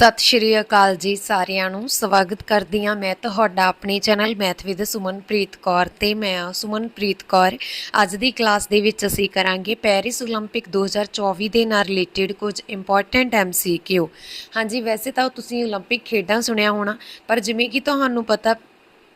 ਸਤਿ ਸ਼੍ਰੀ ਅਕਾਲ ਜੀ ਸਾਰਿਆਂ ਨੂੰ ਸਵਾਗਤ ਕਰਦੀ ਹਾਂ ਮੈਂ ਤੁਹਾਡਾ ਆਪਣੇ channel math with Sumanpreet Kaur ਤੇ ਮੈਂ ਹਾਂ ਸੁਮਨਪ੍ਰੀਤ ਕੌਰ ਅੱਜ ਦੀ ਕਲਾਸ ਦੇ ਵਿੱਚ ਅਸੀਂ ਕਰਾਂਗੇ ਪੈਰਿਸ 올림픽 2024 ਦੇ ਨਾਲ ਰਿਲੇਟਡ ਕੁਝ ਇੰਪੋਰਟੈਂਟ ਐਮਸੀਕਿਊ ਹਾਂਜੀ ਵੈਸੇ ਤਾਂ ਤੁਸੀਂ 올림픽 ਖੇਡਾਂ ਸੁਣਿਆ ਹੋਣਾ ਪਰ ਜਿਵੇਂ ਕਿ ਤੁਹਾਨੂੰ ਪਤਾ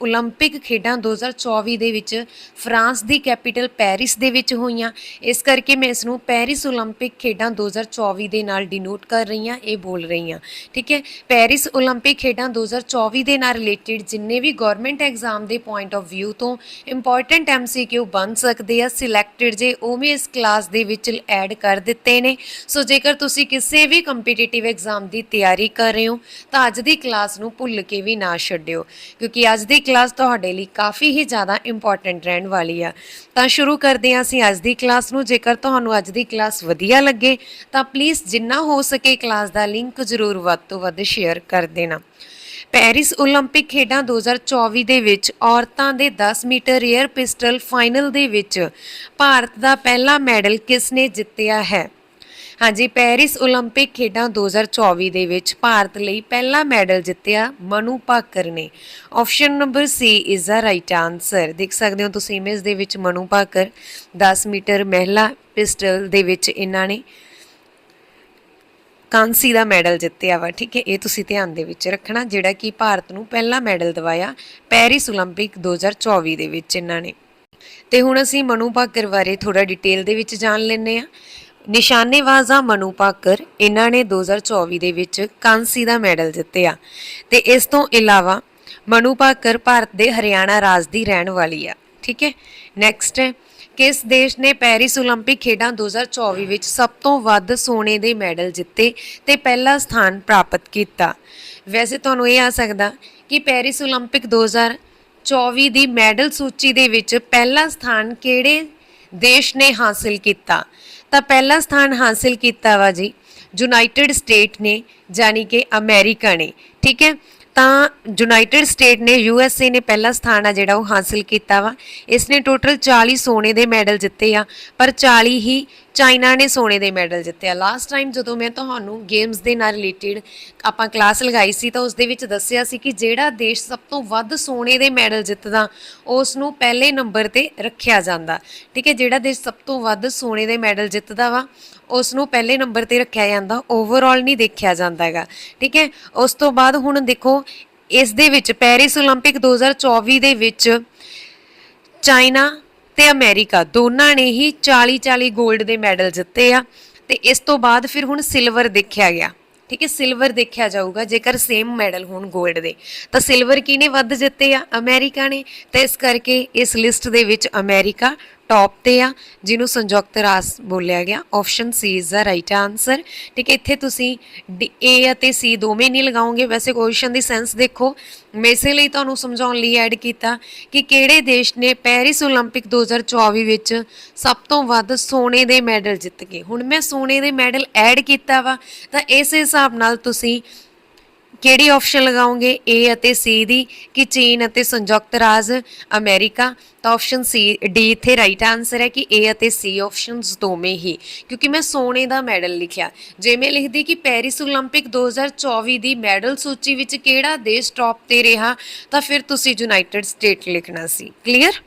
올림픽 ਖੇਡਾਂ 2024 ਦੇ ਵਿੱਚ ਫਰਾਂਸ ਦੀ ਕੈਪੀਟਲ ਪੈਰਿਸ ਦੇ ਵਿੱਚ ਹੋਈਆਂ ਇਸ ਕਰਕੇ ਮੈਂ ਇਸ ਨੂੰ ਪੈਰਿਸ 올림픽 ਖੇਡਾਂ 2024 ਦੇ ਨਾਲ ਡਿਨੋਟ ਕਰ ਰਹੀ ਹਾਂ ਇਹ ਬੋਲ ਰਹੀ ਹਾਂ ਠੀਕ ਹੈ ਪੈਰਿਸ 올림픽 ਖੇਡਾਂ 2024 ਦੇ ਨਾਲ ਰਿਲੇਟਡ ਜਿੰਨੇ ਵੀ ਗਵਰਨਮੈਂਟ ਐਗਜ਼ਾਮ ਦੇ ਪੁਆਇੰਟ ਆਫ View ਤੋਂ ਇੰਪੋਰਟੈਂਟ ਐਮਸੀਕਿਊ ਬਣ ਸਕਦੇ ਆ ਸਿਲੈਕਟਡ ਜੇ ਉਹ ਵੀ ਇਸ ਕਲਾਸ ਦੇ ਵਿੱਚ ਐਡ ਕਰ ਦਿੱਤੇ ਨੇ ਸੋ ਜੇਕਰ ਤੁਸੀਂ ਕਿਸੇ ਵੀ ਕੰਪੀਟੀਟਿਵ ਐਗਜ਼ਾਮ ਦੀ ਤਿਆਰੀ ਕਰ ਰਹੇ ਹੋ ਤਾਂ ਅੱਜ ਦੀ ਕਲਾਸ ਨੂੰ ਭੁੱਲ ਕੇ ਵੀ ਨਾ ਛੱਡਿਓ ਕਿਉਂਕਿ ਅੱਜ ਦੀ ਕਲਾਸ ਤੁਹਾਡੇ ਲਈ ਕਾਫੀ ਹੀ ਜ਼ਿਆਦਾ ਇੰਪੋਰਟੈਂਟ ਰਹਿਣ ਵਾਲੀ ਆ। ਤਾਂ ਸ਼ੁਰੂ ਕਰਦੇ ਹਾਂ ਅਸੀਂ ਅੱਜ ਦੀ ਕਲਾਸ ਨੂੰ। ਜੇਕਰ ਤੁਹਾਨੂੰ ਅੱਜ ਦੀ ਕਲਾਸ ਵਧੀਆ ਲੱਗੇ, ਤਾਂ ਪਲੀਜ਼ ਜਿੰਨਾ ਹੋ ਸਕੇ ਕਲਾਸ ਦਾ ਲਿੰਕ ਜ਼ਰੂਰ ਵੱਧ ਤੋਂ ਵੱਧ ਸ਼ੇਅਰ ਕਰ ਦੇਣਾ। ਪੈਰਿਸ 올림픽 ਖੇਡਾਂ 2024 ਦੇ ਵਿੱਚ ਔਰਤਾਂ ਦੇ 10 ਮੀਟਰ 에ਅਰ ਪਿਸਟਲ ਫਾਈਨਲ ਦੇ ਵਿੱਚ ਭਾਰਤ ਦਾ ਪਹਿਲਾ ਮੈਡਲ ਕਿਸ ਨੇ ਜਿੱਤਿਆ ਹੈ? ਹਾਂਜੀ ਪੈਰਿਸ 올림픽 ਖੇਡਾਂ 2024 ਦੇ ਵਿੱਚ ਭਾਰਤ ਲਈ ਪਹਿਲਾ ਮੈਡਲ ਜਿੱਤਿਆ ਮਨੂ ਭਾਕਰ ਨੇ option number C is the right answer ਦੇਖ ਸਕਦੇ ਹੋ ਤੁਸੀਂ ਇਮੇਜ ਦੇ ਵਿੱਚ ਮਨੂ ਭਾਕਰ 10 ਮੀਟਰ ਮਹਿਲਾ ਪਿਸਟਲ ਦੇ ਵਿੱਚ ਇਹਨਾਂ ਨੇ ਕਾਂਸੀ ਦਾ ਮੈਡਲ ਜਿੱਤਿਆ ਵਾ ਠੀਕ ਹੈ ਇਹ ਤੁਸੀਂ ਧਿਆਨ ਦੇ ਵਿੱਚ ਰੱਖਣਾ ਜਿਹੜਾ ਕਿ ਭਾਰਤ ਨੂੰ ਪਹਿਲਾ ਮੈਡਲ ਦਿਵਾਇਆ ਪੈਰਿਸ 올림픽 2024 ਦੇ ਵਿੱਚ ਇਹਨਾਂ ਨੇ ਤੇ ਹੁਣ ਅਸੀਂ ਮਨੂ ਭਾਕਰ ਬਾਰੇ ਥੋੜਾ ਡਿਟੇਲ ਦੇ ਵਿੱਚ ਜਾਣ ਲੈਂਦੇ ਆ ਨਿਸ਼ਾਨੇਬਾਜ਼ਾ ਮਨੂ ਭਾਕਰ ਇਹਨਾਂ ਨੇ 2024 ਦੇ ਵਿੱਚ ਕਾਂਸੀ ਦਾ ਮੈਡਲ ਜਿੱਤਿਆ ਤੇ ਇਸ ਤੋਂ ਇਲਾਵਾ ਮਨੂ ਭਾਕਰ ਭਾਰਤ ਦੇ ਹਰਿਆਣਾ ਰਾਜ ਦੀ ਰਹਿਣ ਵਾਲੀ ਆ ਠੀਕ ਹੈ ਨੈਕਸਟ ਹੈ ਕਿਸ ਦੇਸ਼ ਨੇ ਪੈਰਿਸ 올림픽 ਖੇਡਾਂ 2024 ਵਿੱਚ ਸਭ ਤੋਂ ਵੱਧ ਸੋਨੇ ਦੇ ਮੈਡਲ ਜਿੱਤੇ ਤੇ ਪਹਿਲਾ ਸਥਾਨ ਪ੍ਰਾਪਤ ਕੀਤਾ ਵੈਸੇ ਤੁਹਾਨੂੰ ਇਹ ਆ ਸਕਦਾ ਕਿ ਪੈਰਿਸ 올림픽 2024 ਦੀ ਮੈਡਲ ਸੂਚੀ ਦੇ ਵਿੱਚ ਪਹਿਲਾ ਸਥਾਨ ਕਿਹੜੇ ਦੇਸ਼ ਨੇ ਹਾਸਿਲ ਕੀਤਾ ਤਾਂ ਪਹਿਲਾ ਸਥਾਨ ਹਾਸਿਲ ਕੀਤਾ ਵਾ ਜੀ। ਯੂਨਾਈਟਿਡ ਸਟੇਟ ਨੇ ਜਾਨੀ ਕਿ ਅਮਰੀਕਾ ਨੇ। ਠੀਕ ਹੈ? ਤਾਂ ਯੂਨਾਈਟਿਡ ਸਟੇਟ ਨੇ ਯੂਐਸਏ ਨੇ ਪਹਿਲਾ ਸਥਾਨ ਆ ਜਿਹੜਾ ਉਹ ਹਾਸਿਲ ਕੀਤਾ ਵਾ। ਇਸ ਨੇ ਟੋਟਲ 40 ਸੋਨੇ ਦੇ ਮੈਡਲ ਜਿੱਤੇ ਆ, ਪਰ 40 ਹੀ ਚਾਈਨਾ ਨੇ ਸੋਨੇ ਦੇ ਮੈਡਲ ਜਿੱਤੇ ਆ। ਲਾਸਟ ਟਾਈਮ ਜਦੋਂ ਮੈਂ ਤੁਹਾਨੂੰ ਗੇਮਸ ਦੇ ਨਾਲ ਰਿਲੇਟਡ ਆਪਾਂ ਕਲਾਸ ਲਗਾਈ ਸੀ ਤਾਂ ਉਸ ਦੇ ਵਿੱਚ ਦੱਸਿਆ ਸੀ ਕਿ ਜਿਹੜਾ ਦੇਸ਼ ਸਭ ਤੋਂ ਵੱਧ ਸੋਨੇ ਦੇ ਮੈਡਲ ਜਿੱਤਦਾ ਉਸ ਨੂੰ ਪਹਿਲੇ ਨੰਬਰ ਤੇ ਰੱਖਿਆ ਜਾਂਦਾ। ਠੀਕ ਹੈ, ਜਿਹੜਾ ਦੇਸ਼ ਸਭ ਤੋਂ ਵੱਧ ਸੋਨੇ ਦੇ ਮੈਡਲ ਜਿੱਤਦਾ ਵਾ ਉਸ ਨੂੰ ਪਹਿਲੇ ਨੰਬਰ ਤੇ ਰੱਖਿਆ ਜਾਂਦਾ ਓਵਰਆਲ ਨਹੀਂ ਦੇਖਿਆ ਜਾਂਦਾ ਹੈਗਾ। ਠੀਕ ਹੈ? ਉਸ ਤੋਂ ਬਾਅਦ ਹੁਣ ਦੇਖੋ, ਇਸ ਦੇ ਵਿੱਚ ਪੈਰਿਸ 올림픽 2024 ਦੇ ਵਿੱਚ ਚਾਈਨਾ ਤੇ ਅਮਰੀਕਾ ਦੋਨਾਂ ਨੇ ਹੀ 40 40 골ਡ ਦੇ ਮੈਡਲ ਜਿੱਤੇ ਆ ਤੇ ਇਸ ਤੋਂ ਬਾਅਦ ਫਿਰ ਹੁਣ ਸਿਲਵਰ ਦੇਖਿਆ ਗਿਆ। ਠੀਕ ਹੈ? ਸਿਲਵਰ ਦੇਖਿਆ ਜਾਊਗਾ, ਜੇਕਰ ਸੇਮ ਮੈਡਲ ਹੋਣ 골ਡ ਦੇ। ਤਾਂ ਸਿਲਵਰ ਕਿਹਨੇ ਵੱਧ ਜਿੱਤੇ ਆ? ਅਮਰੀਕਾ ਨੇ। ਤੇ ਇਸ ਕਰਕੇ ਇਸ ਲਿਸਟ ਦੇ ਵਿੱਚ ਅਮਰੀਕਾ ਟੌਪ ਤੇ ਆ ਜਿਹਨੂੰ ਸੰਯੁਕਤ ਰਾਜ ਬੋਲਿਆ ਗਿਆ option C is the right answer ਠੀਕ ਹੈ ਇੱਥੇ ਤੁਸੀਂ ਏ ਅਤੇ ਸੀ ਦੋਵੇਂ ਨਹੀਂ ਲਗਾਓਗੇ ਵੈਸੇ ਕੁਐਸਚਨ ਦੀ ਸੈਂਸ ਦੇਖੋ ਮੈਂ ਇਸੇ ਲਈ ਤੁਹਾਨੂੰ ਸਮਝਾਉਣ ਲਈ ਐਡ ਕੀਤਾ ਕਿ ਕਿਹੜੇ ਦੇਸ਼ ਨੇ ਪੈਰਿਸ 올림픽 2024 ਵਿੱਚ ਸਭ ਤੋਂ ਵੱਧ ਸੋਨੇ ਦੇ ਮੈਡਲ ਜਿੱਤ ਗਏ ਹੁਣ ਮੈਂ ਸੋਨੇ ਦੇ ਮੈਡਲ ਐਡ ਕੀਤਾ ਵਾ ਤਾਂ ਇਸ ਹਿਸਾਬ ਨਾਲ ਤੁਸੀਂ ਕਿਹੜੀ ਆਪਸ਼ਨ ਲਗਾਓਗੇ A ਅਤੇ C ਦੀ ਕਿ ਚੀਨ ਅਤੇ ਸੰਯੁਕਤ ਰਾਜ ਅਮਰੀਕਾ ਤਾਂ ਆਪਸ਼ਨ C D ਇੱਥੇ ਰਾਈਟ ਆਨਸਰ ਹੈ ਕਿ A ਅਤੇ C ਆਪਸ਼ਨਸ ਦੋਵੇਂ ਹੀ ਕਿਉਂਕਿ ਮੈਂ ਸੋਨੇ ਦਾ ਮੈਡਲ ਲਿਖਿਆ ਜੇ ਮੈਂ ਲਿਖਦੀ ਕਿ ਪੈਰਿਸ 올림픽 2024 ਦੀ ਮੈਡਲ ਸੂਚੀ ਵਿੱਚ ਕਿਹੜਾ ਦੇਸ਼ ਟੌਪ ਤੇ ਰਿਹਾ ਤਾਂ ਫਿਰ ਤੁਸੀਂ ਯੂਨਾਈਟਿਡ ਸਟੇਟ ਲਿਖਣਾ ਸੀ ਕਲੀਅਰ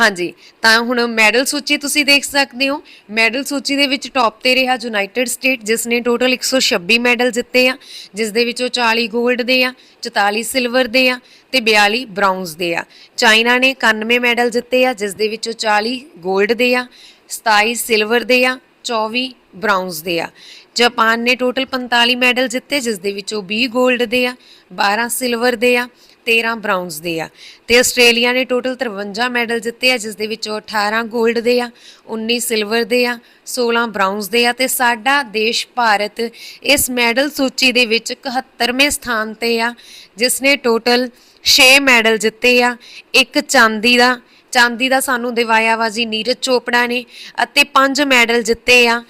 ਹਾਂਜੀ, ਤਾਂ ਹੁਣ ਮੈਡਲ ਸੂਚੀ ਤੁਸੀਂ ਦੇਖ ਸਕਦੇ ਹੋ। ਮੈਡਲ ਸੂਚੀ ਦੇ ਵਿੱਚ ਟੌਪ ਤੇ ਰਿਹਾ ਯੂਨਾਈਟਿਡ ਸਟੇਟ ਜਿਸ ਨੇ ਟੋਟਲ 126 ਮੈਡਲ ਜਿੱਤੇ ਆ, ਜਿਸ ਦੇ ਵਿੱਚੋਂ 40 ਗੋਲਡ ਦੇ ਆ 44 ਸਿਲਵਰ ਦੇ ਆ ਤੇ 42 ਬ੍ਰਾਊਨਜ਼ ਦੇ ਆ। ਚਾਈਨਾ ਨੇ 91 ਮੈਡਲ ਜਿੱਤੇ ਆ, ਜਿਸ ਦੇ ਵਿੱਚੋਂ 40 ਗੋਲਡ ਦੇ ਆ 27 ਸਿਲਵਰ ਦੇ ਆ 24 ਬ੍ਰਾਊਨਜ਼ ਦੇ ਆ। ਜਾਪਾਨ ਨੇ ਟੋਟਲ 45 ਮੈਡਲ ਜਿੱਤੇ, ਜਿਸ ਦੇ ਵਿੱਚੋਂ 20 ਗੋਲਡ ਦੇ ਆ 12 ਸਿਲਵਰ ਦੇ ਆ 13 ਬ੍ਰਾਊਨਜ਼ ਦੇ ਆ। ਤੇ ਆਸਟ੍ਰੇਲੀਆ ਨੇ ਟੋਟਲ 53 ਮੈਡਲ ਜਿੱਤੇ ਆ ਜਿਸ ਦੇ ਵਿੱਚੋਂ 18 골ਡ ਦੇ ਆ 19 ਸਿਲਵਰ ਦੇ ਆ 16 ਬ੍ਰਾਊਨਜ਼ ਦੇ ਆ ਤੇ ਸਾਡਾ ਦੇਸ਼ ਭਾਰਤ ਇਸ ਮੈਡਲ ਸੂਚੀ ਦੇ ਵਿੱਚ 71ਵੇਂ ਸਥਾਨ ਤੇ ਆ ਜਿਸ ਨੇ ਟੋਟਲ 6 ਮੈਡਲ ਜਿੱਤੇ ਆ, ਇੱਕ ਚਾਂਦੀ ਦਾ ਚਾਂਦੀ ਦਾ ਸਾਨੂੰ ਦਿਵਾਇਆ ਵਾ ਜੀ ਨੀਰਜ ਚੋਪੜਾ ਨੇ ਅਤੇ 5 ਮੈਡਲ ਜਿੱਤੇ ਆ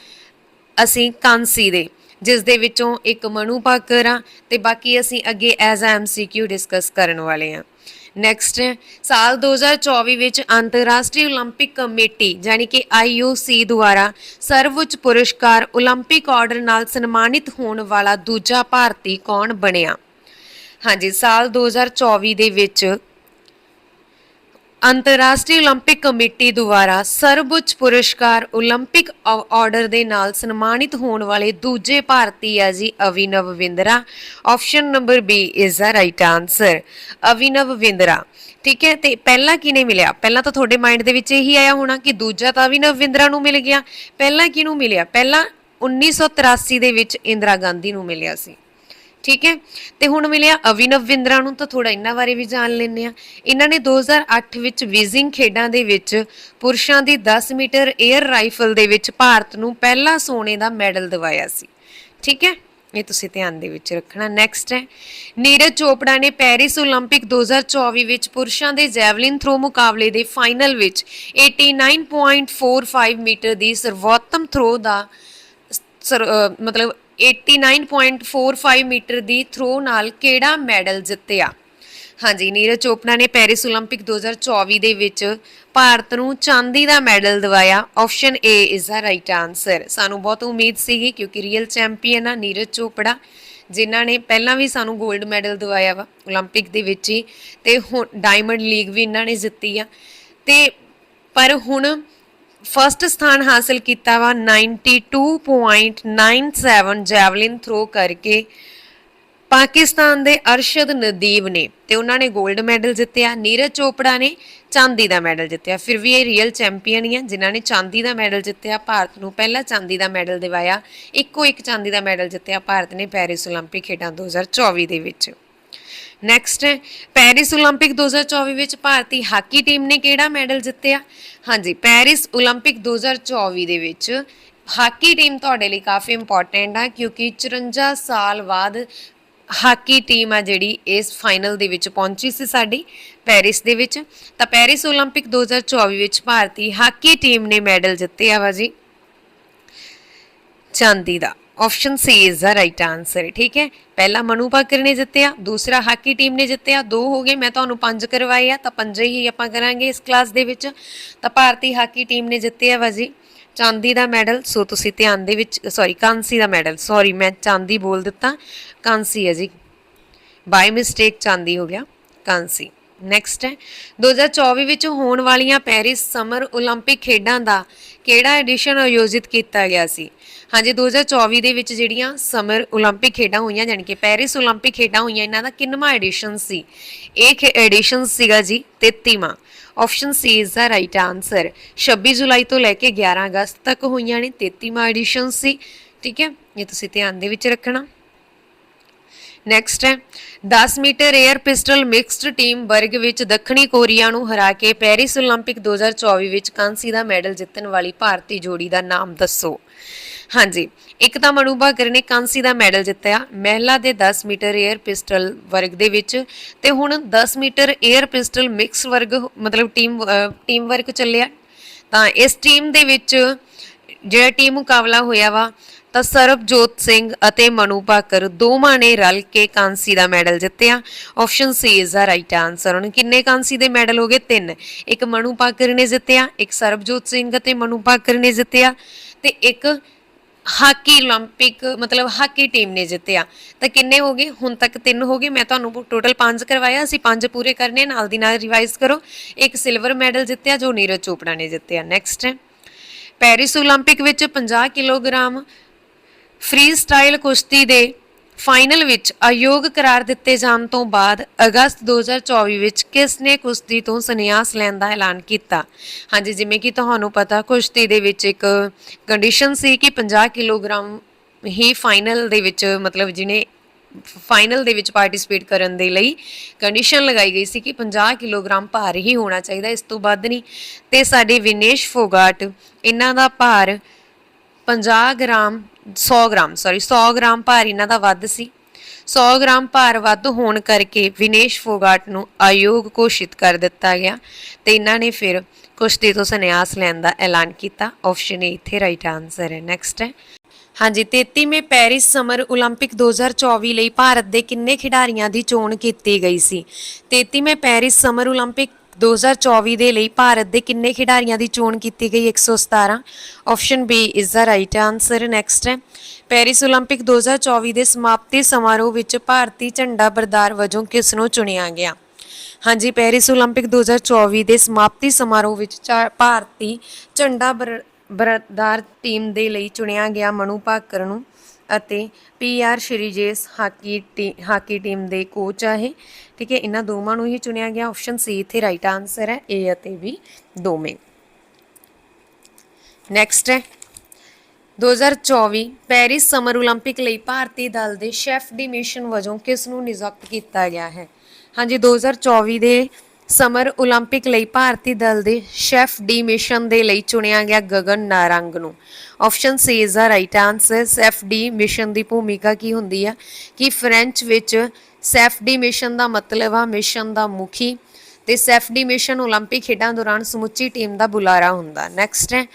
ਅਸੀਂ ਕਾਂਸੀ ਦੇ। ਜਿਸ ਦੇ ਵਿੱਚੋਂ ਇੱਕ ਮਨੂ ਭਾਕਰ ਆ ਤੇ ਬਾਕੀ ਅਸੀਂ ਅੱਗੇ ਐਜ਼ ਐ ਐਮਸੀਕਿਊ ਡਿਸਕਸ ਕਰਨ ਵਾਲੇ ਆ ਨੈਕਸਟ ਸਾਲ 2024 ਵਿੱਚ ਅੰਤਰਰਾਸ਼ਟਰੀ 올림픽 ਕਮੇਟੀ ਯਾਨੀ ਕਿ IOC ਦੁਆਰਾ ਸਰਵਉੱਚ ਪੁਰਸਕਾਰ 올림픽 ਆਰਡਰ ਨਾਲ ਸਨਮਾਨਿਤ ਹੋਣ ਵਾਲਾ ਦੂਜਾ ਭਾਰਤੀ ਕੌਣ ਬਣਿਆ ਹਾਂਜੀ ਸਾਲ 2024 ਦੇ ਵਿੱਚ ਅੰਤਰਰਾਸ਼ਟਰੀ 올림픽 ਕਮੇਟੀ ਦੁਆਰਾ ਸਰਵਉੱਚ ਪੁਰਸਕਾਰ 올림픽 ਆ- ਆਰਡਰ ਦੇ ਨਾਲ ਸਨਮਾਨਿਤ ਹੋਣ ਵਾਲੇ ਦੂਜੇ ਭਾਰਤੀ ਆ ਜੀ Abhinav Bindra option number B is the right answer Abhinav Bindra ਠੀਕ ਹੈ ਤੇ ਪਹਿਲਾ ਕਿਨੇ ਮਿਲਿਆ ਪਹਿਲਾਂ ਤਾਂ ਤੁਹਾਡੇ ਮਾਈਂਡ ਦੇ ਵਿੱਚ ਇਹੀ ਆਇਆ ਹੋਣਾ ਕਿ ਦੂਜਾ ਤਾਂ ਅਵਿਨਵ ਵਿੰਦਰਾ ਨੂੰ ਮਿਲ ਗਿਆ ਪਹਿਲਾਂ ਕਿਹਨੂੰ ਮਿਲਿਆ ਪਹਿਲਾਂ 1983 ਦੇ ਵਿੱਚ ਇੰਦਰਾ ਗਾਂਧੀ ਨੂੰ ਮਿਲਿਆ ਸੀ ਠੀਕ ਹੈ? ਤੇ ਹੁਣ ਮਿਲਿਆ ਅਵਿਨਵ ਵਿੰਦਰਾ ਨੂੰ ਤਾਂ ਥੋੜਾ ਇਹਨਾਂ ਬਾਰੇ ਵੀ ਜਾਣ ਲੈਂਦੇ ਆ ਇਹਨਾਂ ਨੇ 2008 ਵਿੱਚ ਵੀਜ਼ਿੰਗ ਖੇਡਾਂ ਦੇ ਵਿੱਚ ਪੁਰਸ਼ਾਂ ਦੀ 10 ਮੀਟਰ 에ਅਰ ਰਾਈਫਲ ਦੇ ਵਿੱਚ ਭਾਰਤ ਨੂੰ ਪਹਿਲਾ ਸੋਨੇ ਦਾ ਮੈਡਲ ਦਿਵਾਇਆ ਸੀ। ਠੀਕ ਹੈ? ਇਹ ਤੁਸੀਂ ਧਿਆਨ ਦੇ ਵਿੱਚ ਰੱਖਣਾ। ਨੈਕਸਟ ਹੈ। ਨੀਰਜ ਚੋਪੜਾ ਨੇ ਪੈਰਿਸ 올림픽 2024 ਵਿੱਚ ਪੁਰਸ਼ਾਂ ਦੇ ਜੈਵਲਿਨ ਥਰੋ ਮੁਕਾਬਲੇ ਦੇ ਫਾਈਨਲ ਵਿੱਚ 89.45 ਮੀਟਰ ਦੀ ਸਰਵੋਤਮ ਥਰੋ ਦਾ ਸਰ ਮਤਲਬ 89.45 ਮੀਟਰ ਦੀ ਥਰੋ ਨਾਲ ਕਿਹੜਾ ਮੈਡਲ ਜਿੱਤਿਆ? ਹਾਂਜੀ, ਨੀਰਜ ਚੋਪੜਾ ਨੇ ਪੈਰਿਸ 올림픽 2024 ਦੇ ਵਿੱਚ ਭਾਰਤ ਨੂੰ ਚਾਂਦੀ ਦਾ ਮੈਡਲ ਦਿਵਾਇਆ। Option A is the right answer ਸਾਨੂੰ ਬਹੁਤ ਉਮੀਦ ਸੀਗੀ ਕਿਉਂਕਿ ਰੀਅਲ ਚੈਂਪੀਅਨ ਆ ਨੀਰਜ ਚੋਪੜਾ, ਜਿਨ੍ਹਾਂ ਨੇ ਪਹਿਲਾਂ ਵੀ ਸਾਨੂੰ 골ਡ ਮੈਡਲ ਦਿਵਾਇਆ ਵਾ 올림픽 ਦੇ ਵਿੱਚ ਹੀ, ਤੇ ਹੁਣ ਡਾਇਮੰਡ ਲੀਗ ਵੀ ਇਹਨਾਂ ਨੇ ਜਿੱਤੀ ਆ। ਤੇ ਪਰ ਹੁਣ ਫਸਟ ਸਥਾਨ ਹਾਸਲ ਕੀਤਾ ਵਾ 92.97 ਜੈਵਲਿਨ ਥਰੋ ਕਰਕੇ। ਪਾਕਿਸਤਾਨ ਦੇ ਅਰਸ਼ਦ ਨਦੀਬ ਨੇ ਤੇ ਉਹਨਾਂ ਨੇ 골ਡ ਮੈਡਲ ਜਿੱਤਿਆ, ਨੀਰਜ ਚੋਪੜਾ ਨੇ ਚਾਂਦੀ ਦਾ ਮੈਡਲ ਜਿੱਤਿਆ। ਫਿਰ ਵੀ ਇਹ ਰੀਅਲ ਚੈਂਪੀਅਨ ਹੀ ਆ, ਜਿਨ੍ਹਾਂ ਨੇ ਚਾਂਦੀ ਦਾ ਮੈਡਲ ਜਿੱਤਿਆ, ਭਾਰਤ ਨੂੰ ਪਹਿਲਾ ਚਾਂਦੀ ਦਾ ਮੈਡਲ ਦਿਵਾਇਆ, ਇੱਕੋ ਇੱਕ ਚਾਂਦੀ ਦਾ ਮੈਡਲ ਜਿੱਤਿਆ, ਭਾਰਤ ਨੇ ਪੈਰਿਸ 올림픽 ਖੇਡਾਂ 2024 ਦੇ ਵਿੱਚ। ਨੈਕਸਟ ਹੈ ਪੈਰਿਸ 올림픽 2024 ਵਿੱਚ ਭਾਰਤੀ ਹਾਕੀ ਟੀਮ ਨੇ ਕਿਹੜਾ ਮੈਡਲ ਜਿੱਤਿਆ ਹਾਂਜੀ ਪੈਰਿਸ 올림픽 2024 ਦੇ ਵਿੱਚ ਹਾਕੀ ਟੀਮ ਤੁਹਾਡੇ ਲਈ ਕਾਫੀ ਇੰਪੋਰਟੈਂਟ ਆ ਕਿਉਂਕਿ 54 ਸਾਲ ਬਾਅਦ ਹਾਕੀ ਟੀਮ ਆ ਜਿਹੜੀ ਇਸ ਫਾਈਨਲ ਦੇ ਵਿੱਚ ਪਹੁੰਚੀ ਸੀ ਸਾਡੀ ਪੈਰਿਸ ਦੇ ਵਿੱਚ ਤਾਂ ਪੈਰਿਸ 올림픽 2024 ਵਿੱਚ ਭਾਰਤੀ ਹਾਕੀ ਟੀਮ ਨੇ ਮੈਡਲ ਜਿੱਤਿਆ ਵਾ ਜੀ ਚਾਂਦੀ ਦਾ Option C is the right answer ਠੀਕ ਹੈ ਪਹਿਲਾ ਮਨੂ ਭਾਕਰ ਨੇ ਜਿੱਤਿਆ ਦੂਸਰਾ ਹਾਕੀ ਟੀਮ ਨੇ ਜਿੱਤਿਆ ਦੋ ਹੋ ਗਏ ਮੈਂ ਤੁਹਾਨੂੰ ਪੰਜ ਕਰਵਾਏ ਆ ਤਾਂ ਪੰਜੇ ਹੀ ਆਪਾਂ ਕਰਾਂਗੇ ਇਸ ਕਲਾਸ ਦੇ ਵਿੱਚ ਤਾਂ ਭਾਰਤੀ ਹਾਕੀ ਟੀਮ ਨੇ ਜਿੱਤਿਆ ਵਾ ਜੀ ਚਾਂਦੀ ਦਾ ਮੈਡਲ ਸੋ ਤੁਸੀਂ ਧਿਆਨ ਦੇ ਵਿੱਚ ਸੌਰੀ ਕਾਂਸੀ ਦਾ ਮੈਡਲ ਸੌਰੀ ਮੈਂ ਚਾਂਦੀ ਬੋਲ ਦਿੱਤਾ ਕਾਂਸੀ ਹੈ ਜੀ ਬਾਈ ਮਿਸਟੇਕ ਚਾਂਦੀ ਹੋ ਗਿਆ ਕਾਂਸੀ ਨੈਕਸਟ ਹੈ 2024 ਵਿੱਚ ਹੋਣ ਵਾਲੀਆਂ ਪੈਰਿਸ ਸਮਰ 올림픽 ਖੇਡਾਂ ਦਾ ਕਿਹੜਾ ਐਡੀਸ਼ਨ ਆਯੋਜਿਤ ਕੀਤਾ ਗਿਆ ਸੀ ਹਾਂਜੀ 2024 ਦੇ ਵਿੱਚ ਜਿਹੜੀਆਂ ਸਮਰ 올림픽 ਖੇਡਾਂ ਹੋਈਆਂ ਯਾਨੀ ਕਿ ਪੈਰਿਸ 올림픽 ਖੇਡਾਂ ਹੋਈਆਂ ਇਹਨਾਂ ਦਾ ਕਿੰਨਵਾਂ ਐਡੀਸ਼ਨ ਸੀ ਇਹ ਐਡੀਸ਼ਨ ਸੀਗਾ ਜੀ 33ਵਾਂ option C is the right answer 26 ਜੁਲਾਈ ਤੋਂ ਲੈ ਕੇ 11 ਅਗਸਤ ਤੱਕ ਹੋਈਆਂ ਨੇ 33ਵਾਂ ਐਡੀਸ਼ਨ ਸੀ ਠੀਕ ਹੈ ਇਹ ਤੁਸੀਂ ਧਿਆਨ ਦੇ ਵਿੱਚ ਰੱਖਣਾ ਨੈਕਸਟ ਹੈ 10 metre air pistol mixed team ਵਰਗ ਵਿੱਚ ਦੱਖਣੀ ਕੋਰੀਆ ਨੂੰ ਹਰਾ ਕੇ ਪੈਰਿਸ 올림픽 2024 ਵਿੱਚ ਕਾਂਸੀ ਦਾ ਮੈਡਲ ਜਿੱਤਣ ਵਾਲੀ ਭਾਰਤੀ ਜੋੜੀ ਦਾ ਨਾਮ ਦੱਸੋ। ਹਾਂਜੀ, ਇੱਕ ਤਾਂ ਮਨੂਬਾ ਗਰ ਨੇ ਕਾਂਸੀ ਦਾ ਮੈਡਲ ਜਿੱਤਿਆ, ਮਹਿਲਾ ਦੇ 10 ਮੀਟਰ 에ਅਰ ਪਿਸਟਲ ਵਰਗ ਦੇ ਵਿੱਚ ਤੇ ਹੁਣ 10 ਮੀਟਰ 에ਅਰ ਪਿਸਟਲ ਮਿਕਸ ਵਰਗ, ਮਤਲਬ ਟੀਮ ਟੀਮ ਵਰਕ ਚੱਲਿਆ। ਤਾਂ ਇਸ ਟੀਮ ਦੇ ਵਿੱਚ ਜਿਹੜਾ ਟੀਮ ਮੁਕਾਬਲਾ ਹੋਇਆ ਵਾ ਤਾਂ ਸਰਬਜੋਤ ਸਿੰਘ ਅਤੇ ਮਨੂ ਭਾਕਰ ਦੋਵਾਂ ਨੇ ਰਲ ਕੇ ਕਾਂਸੀ ਦਾ ਮੈਡਲ ਜਿੱਤਿਆ option C is the right answer ਹੁਣ ਕਿੰਨੇ ਕਾਂਸੀ ਦੇ ਮੈਡਲ ਹੋ ਗਏ ਤਿੰਨ ਇੱਕ ਮਨੂ ਭਾਕਰ ਨੇ ਜਿੱਤਿਆ ਇੱਕ ਸਰਬਜੋਤ ਸਿੰਘ ਅਤੇ ਮਨੂ ਭਾਕਰ ਨੇ ਜਿੱਤਿਆ ਤੇ ਇੱਕ ਹਾਕੀ 올림픽 ਮਤਲਬ ਹਾਕੀ ਟੀਮ ਨੇ ਜਿੱਤਿਆ ਤਾਂ ਕਿੰਨੇ ਹੋ ਗਏ ਹੁਣ ਤੱਕ ਤਿੰਨ ਹੋ ਗਏ ਮੈਂ ਤੁਹਾਨੂੰ ਟੋਟਲ 5 ਕਰਵਾਇਆ ਅਸੀਂ ਪੰਜ ਪੂਰੇ ਕਰਨੇ ਨਾਲ ਦੀ ਨਾਲ ਰਿਵਾਈਜ਼ ਕਰੋ ਇੱਕ ਸਿਲਵਰ ਮੈਡਲ ਜਿੱਤਿਆ ਜੋ ਨੀਰਜ ਚੋਪੜਾ ਨੇ ਜਿੱਤਿਆ ਨੈਕਸਟ ਹੈ ਪੈਰਿਸ 올림픽 ਵਿੱਚ 50 ਕਿਲੋਗ੍ਰਾਮ ਫ੍ਰੀ ਸਟਾਈਲ ਕੁਸ਼ਤੀ ਦੇ ਫਾਈਨਲ ਵਿੱਚ ਅਯੋਗ ਕਰਾਰ ਦਿੱਤੇ ਜਾਣ ਤੋਂ ਬਾਅਦ ਅਗਸਤ 2024 ਵਿੱਚ ਕਿਸ ਨੇ ਕੁਸ਼ਤੀ ਤੋਂ ਸੰਨਿਆਸ ਲੈਣ ਦਾ ਐਲਾਨ ਕੀਤਾ? ਹਾਂਜੀ, ਜਿਵੇਂ ਕਿ ਤੁਹਾਨੂੰ ਪਤਾ, ਕੁਸ਼ਤੀ ਦੇ ਵਿੱਚ ਇੱਕ ਕੰਡੀਸ਼ਨ ਸੀ ਕਿ 50 ਕਿਲੋਗ੍ਰਾਮ ਹੀ ਫਾਈਨਲ ਦੇ ਵਿੱਚ, ਮਤਲਬ ਜਿਹਨੇ ਫਾਈਨਲ ਦੇ ਵਿੱਚ ਪਾਰਟਿਸਿਪੇਟ ਕਰਨ ਦੇ ਲਈ ਕੰਡੀਸ਼ਨ ਲਗਾਈ ਗਈ ਸੀ ਕਿ 50 ਕਿਲੋਗ੍ਰਾਮ ਭਾਰ ਹੀ ਹੋਣਾ ਚਾਹੀਦਾ, ਇਸ ਤੋਂ ਵੱਧ ਨਹੀਂ। ਤੇ ਸਾਡੇ ਵਿਨੇਸ਼ ਫੋਗਾਟ, ਇਹਨਾਂ ਦਾ ਭਾਰ 50 ਗ੍ਰਾਮ 100 ਗ੍ਰਾਮ ਸੌਰੀ 100 ਗ੍ਰਾਮ ਭਾਰ ਇਹਨਾਂ ਦਾ ਵੱਧ ਸੀ 100 ਗ੍ਰਾਮ ਭਾਰ ਵੱਧ ਹੋਣ ਕਰਕੇ ਵਿਨੇਸ਼ ਫੋਗਾਟ ਨੂੰ ਆਯੋਗ ਘੋਸ਼ਿਤ ਕਰ ਦਿੱਤਾ ਗਿਆ ਤੇ ਇਹਨਾਂ ਨੇ ਫਿਰ ਕੁਸ਼ਤੀ ਤੋਂ ਸੰਨਿਆਸ ਲੈਣ ਦਾ ਐਲਾਨ ਕੀਤਾ ਆਪਸ਼ਨ ਏ ਇੱਥੇ ਰਾਈਟ ਆਨਸਰ ਹੈ ਨੈਕਸਟ ਹੈ ਹਾਂਜੀ 33ਵੇਂ ਪੈਰਿਸ ਸਮਰ 올림픽 2024 ਲਈ ਭਾਰਤ ਦੇ ਕਿੰਨੇ ਖਿਡਾਰੀਆਂ ਦੀ ਚੋਣ ਕੀਤੀ ਗਈ ਸੀ 33ਵੇਂ ਪੈਰਿਸ ਸਮਰ 올림픽 2024 ਦੇ ਲਈ ਭਾਰਤ ਦੇ ਕਿੰਨੇ ਖਿਡਾਰੀਆਂ ਦੀ ਚੋਣ ਕੀਤੀ ਗਈ 117 option B is the right answer next ਹੈ ਪੈਰਿਸ 올림픽 2024 ਦੇ ਸਮਾਪਤੀ ਸਮਾਰੋਹ ਵਿੱਚ ਭਾਰਤੀ ਝੰਡਾ ਬਰਦਾਰ ਵਜੋਂ ਕਿਸ ਨੂੰ ਚੁਣਿਆ ਗਿਆ ਹਾਂਜੀ ਪੈਰਿਸ 올림픽 2024 ਦੇ ਸਮਾਪਤੀ ਸਮਾਰੋਹ ਵਿੱਚ ਚਾ- ਭਾਰਤੀ ਝੰਡਾ ਬਰ- ਬਰਦਾਰ ਟੀਮ ਦੇ ਲਈ ਚੁਣਿਆ ਗਿਆ ਮਨੂ ਭਾਕਰ ਨੂੰ ਅਤੇ PR Sreejesh hockey T- hockey team ਦੇ ਕੋਚ ਆ ਇਹ ਠੀਕ ਹੈ ਇਹਨਾਂ ਦੋਵਾਂ ਨੂੰ ਹੀ ਚੁਣਿਆ ਗਿਆ ਆਪਸ਼ਨ ਸੀ ਇੱਥੇ ਰਾਈਟ ਆਨਸਰ ਹੈ ਏ ਅਤੇ ਬੀ ਦੋਵੇਂ ਨੈਕਸਟ ਹੈ 2024 ਪੈਰਿਸ ਸਮਰ 올림픽 ਲਈ ਭਾਰਤੀ ਦਲ ਦੇ ਸ਼ੈਫ ਡੀ ਮਿਸ਼ਨ ਵਜੋਂ ਕਿਸ ਨੂੰ ਨਿਯੁਕਤ ਕੀਤਾ ਗਿਆ ਹੈ ਹਾਂਜੀ 2024 ਦੇ ਸਮਰ 올림픽 ਲਈ ਭਾਰਤੀ ਦਲ ਦੇ ਸ਼ੈਫ ਡੀ ਮਿਸ਼ਨ ਦੇ ਲਈ ਚੁਣਿਆ ਗਿਆ ਗਗਨ ਨਾਰੰਗ ਨੂੰ option C is the right answer chef de mission ਦੀ ਭੂਮਿਕਾ ਕੀ ਹੁੰਦੀ ਆ ਕਿ ਫ੍ਰੈਂਚ ਵਿੱਚ ਸ਼ੈਫ ਡੀ ਮਿਸ਼ਨ ਦਾ ਮਤਲਬ ਆ ਮਿਸ਼ਨ ਦਾ ਮੁਖੀ ਤੇ ਸ਼ੈਫ ਡੀ ਮਿਸ਼ਨ 올림픽 ਖੇਡਾਂ ਦੌਰਾਨ ਸਮੁੱਚੀ ਟੀਮ ਦਾ ਬੁਲਾਰਾ ਹੁੰਦਾ ਨੈਕਸਟ ਹੈ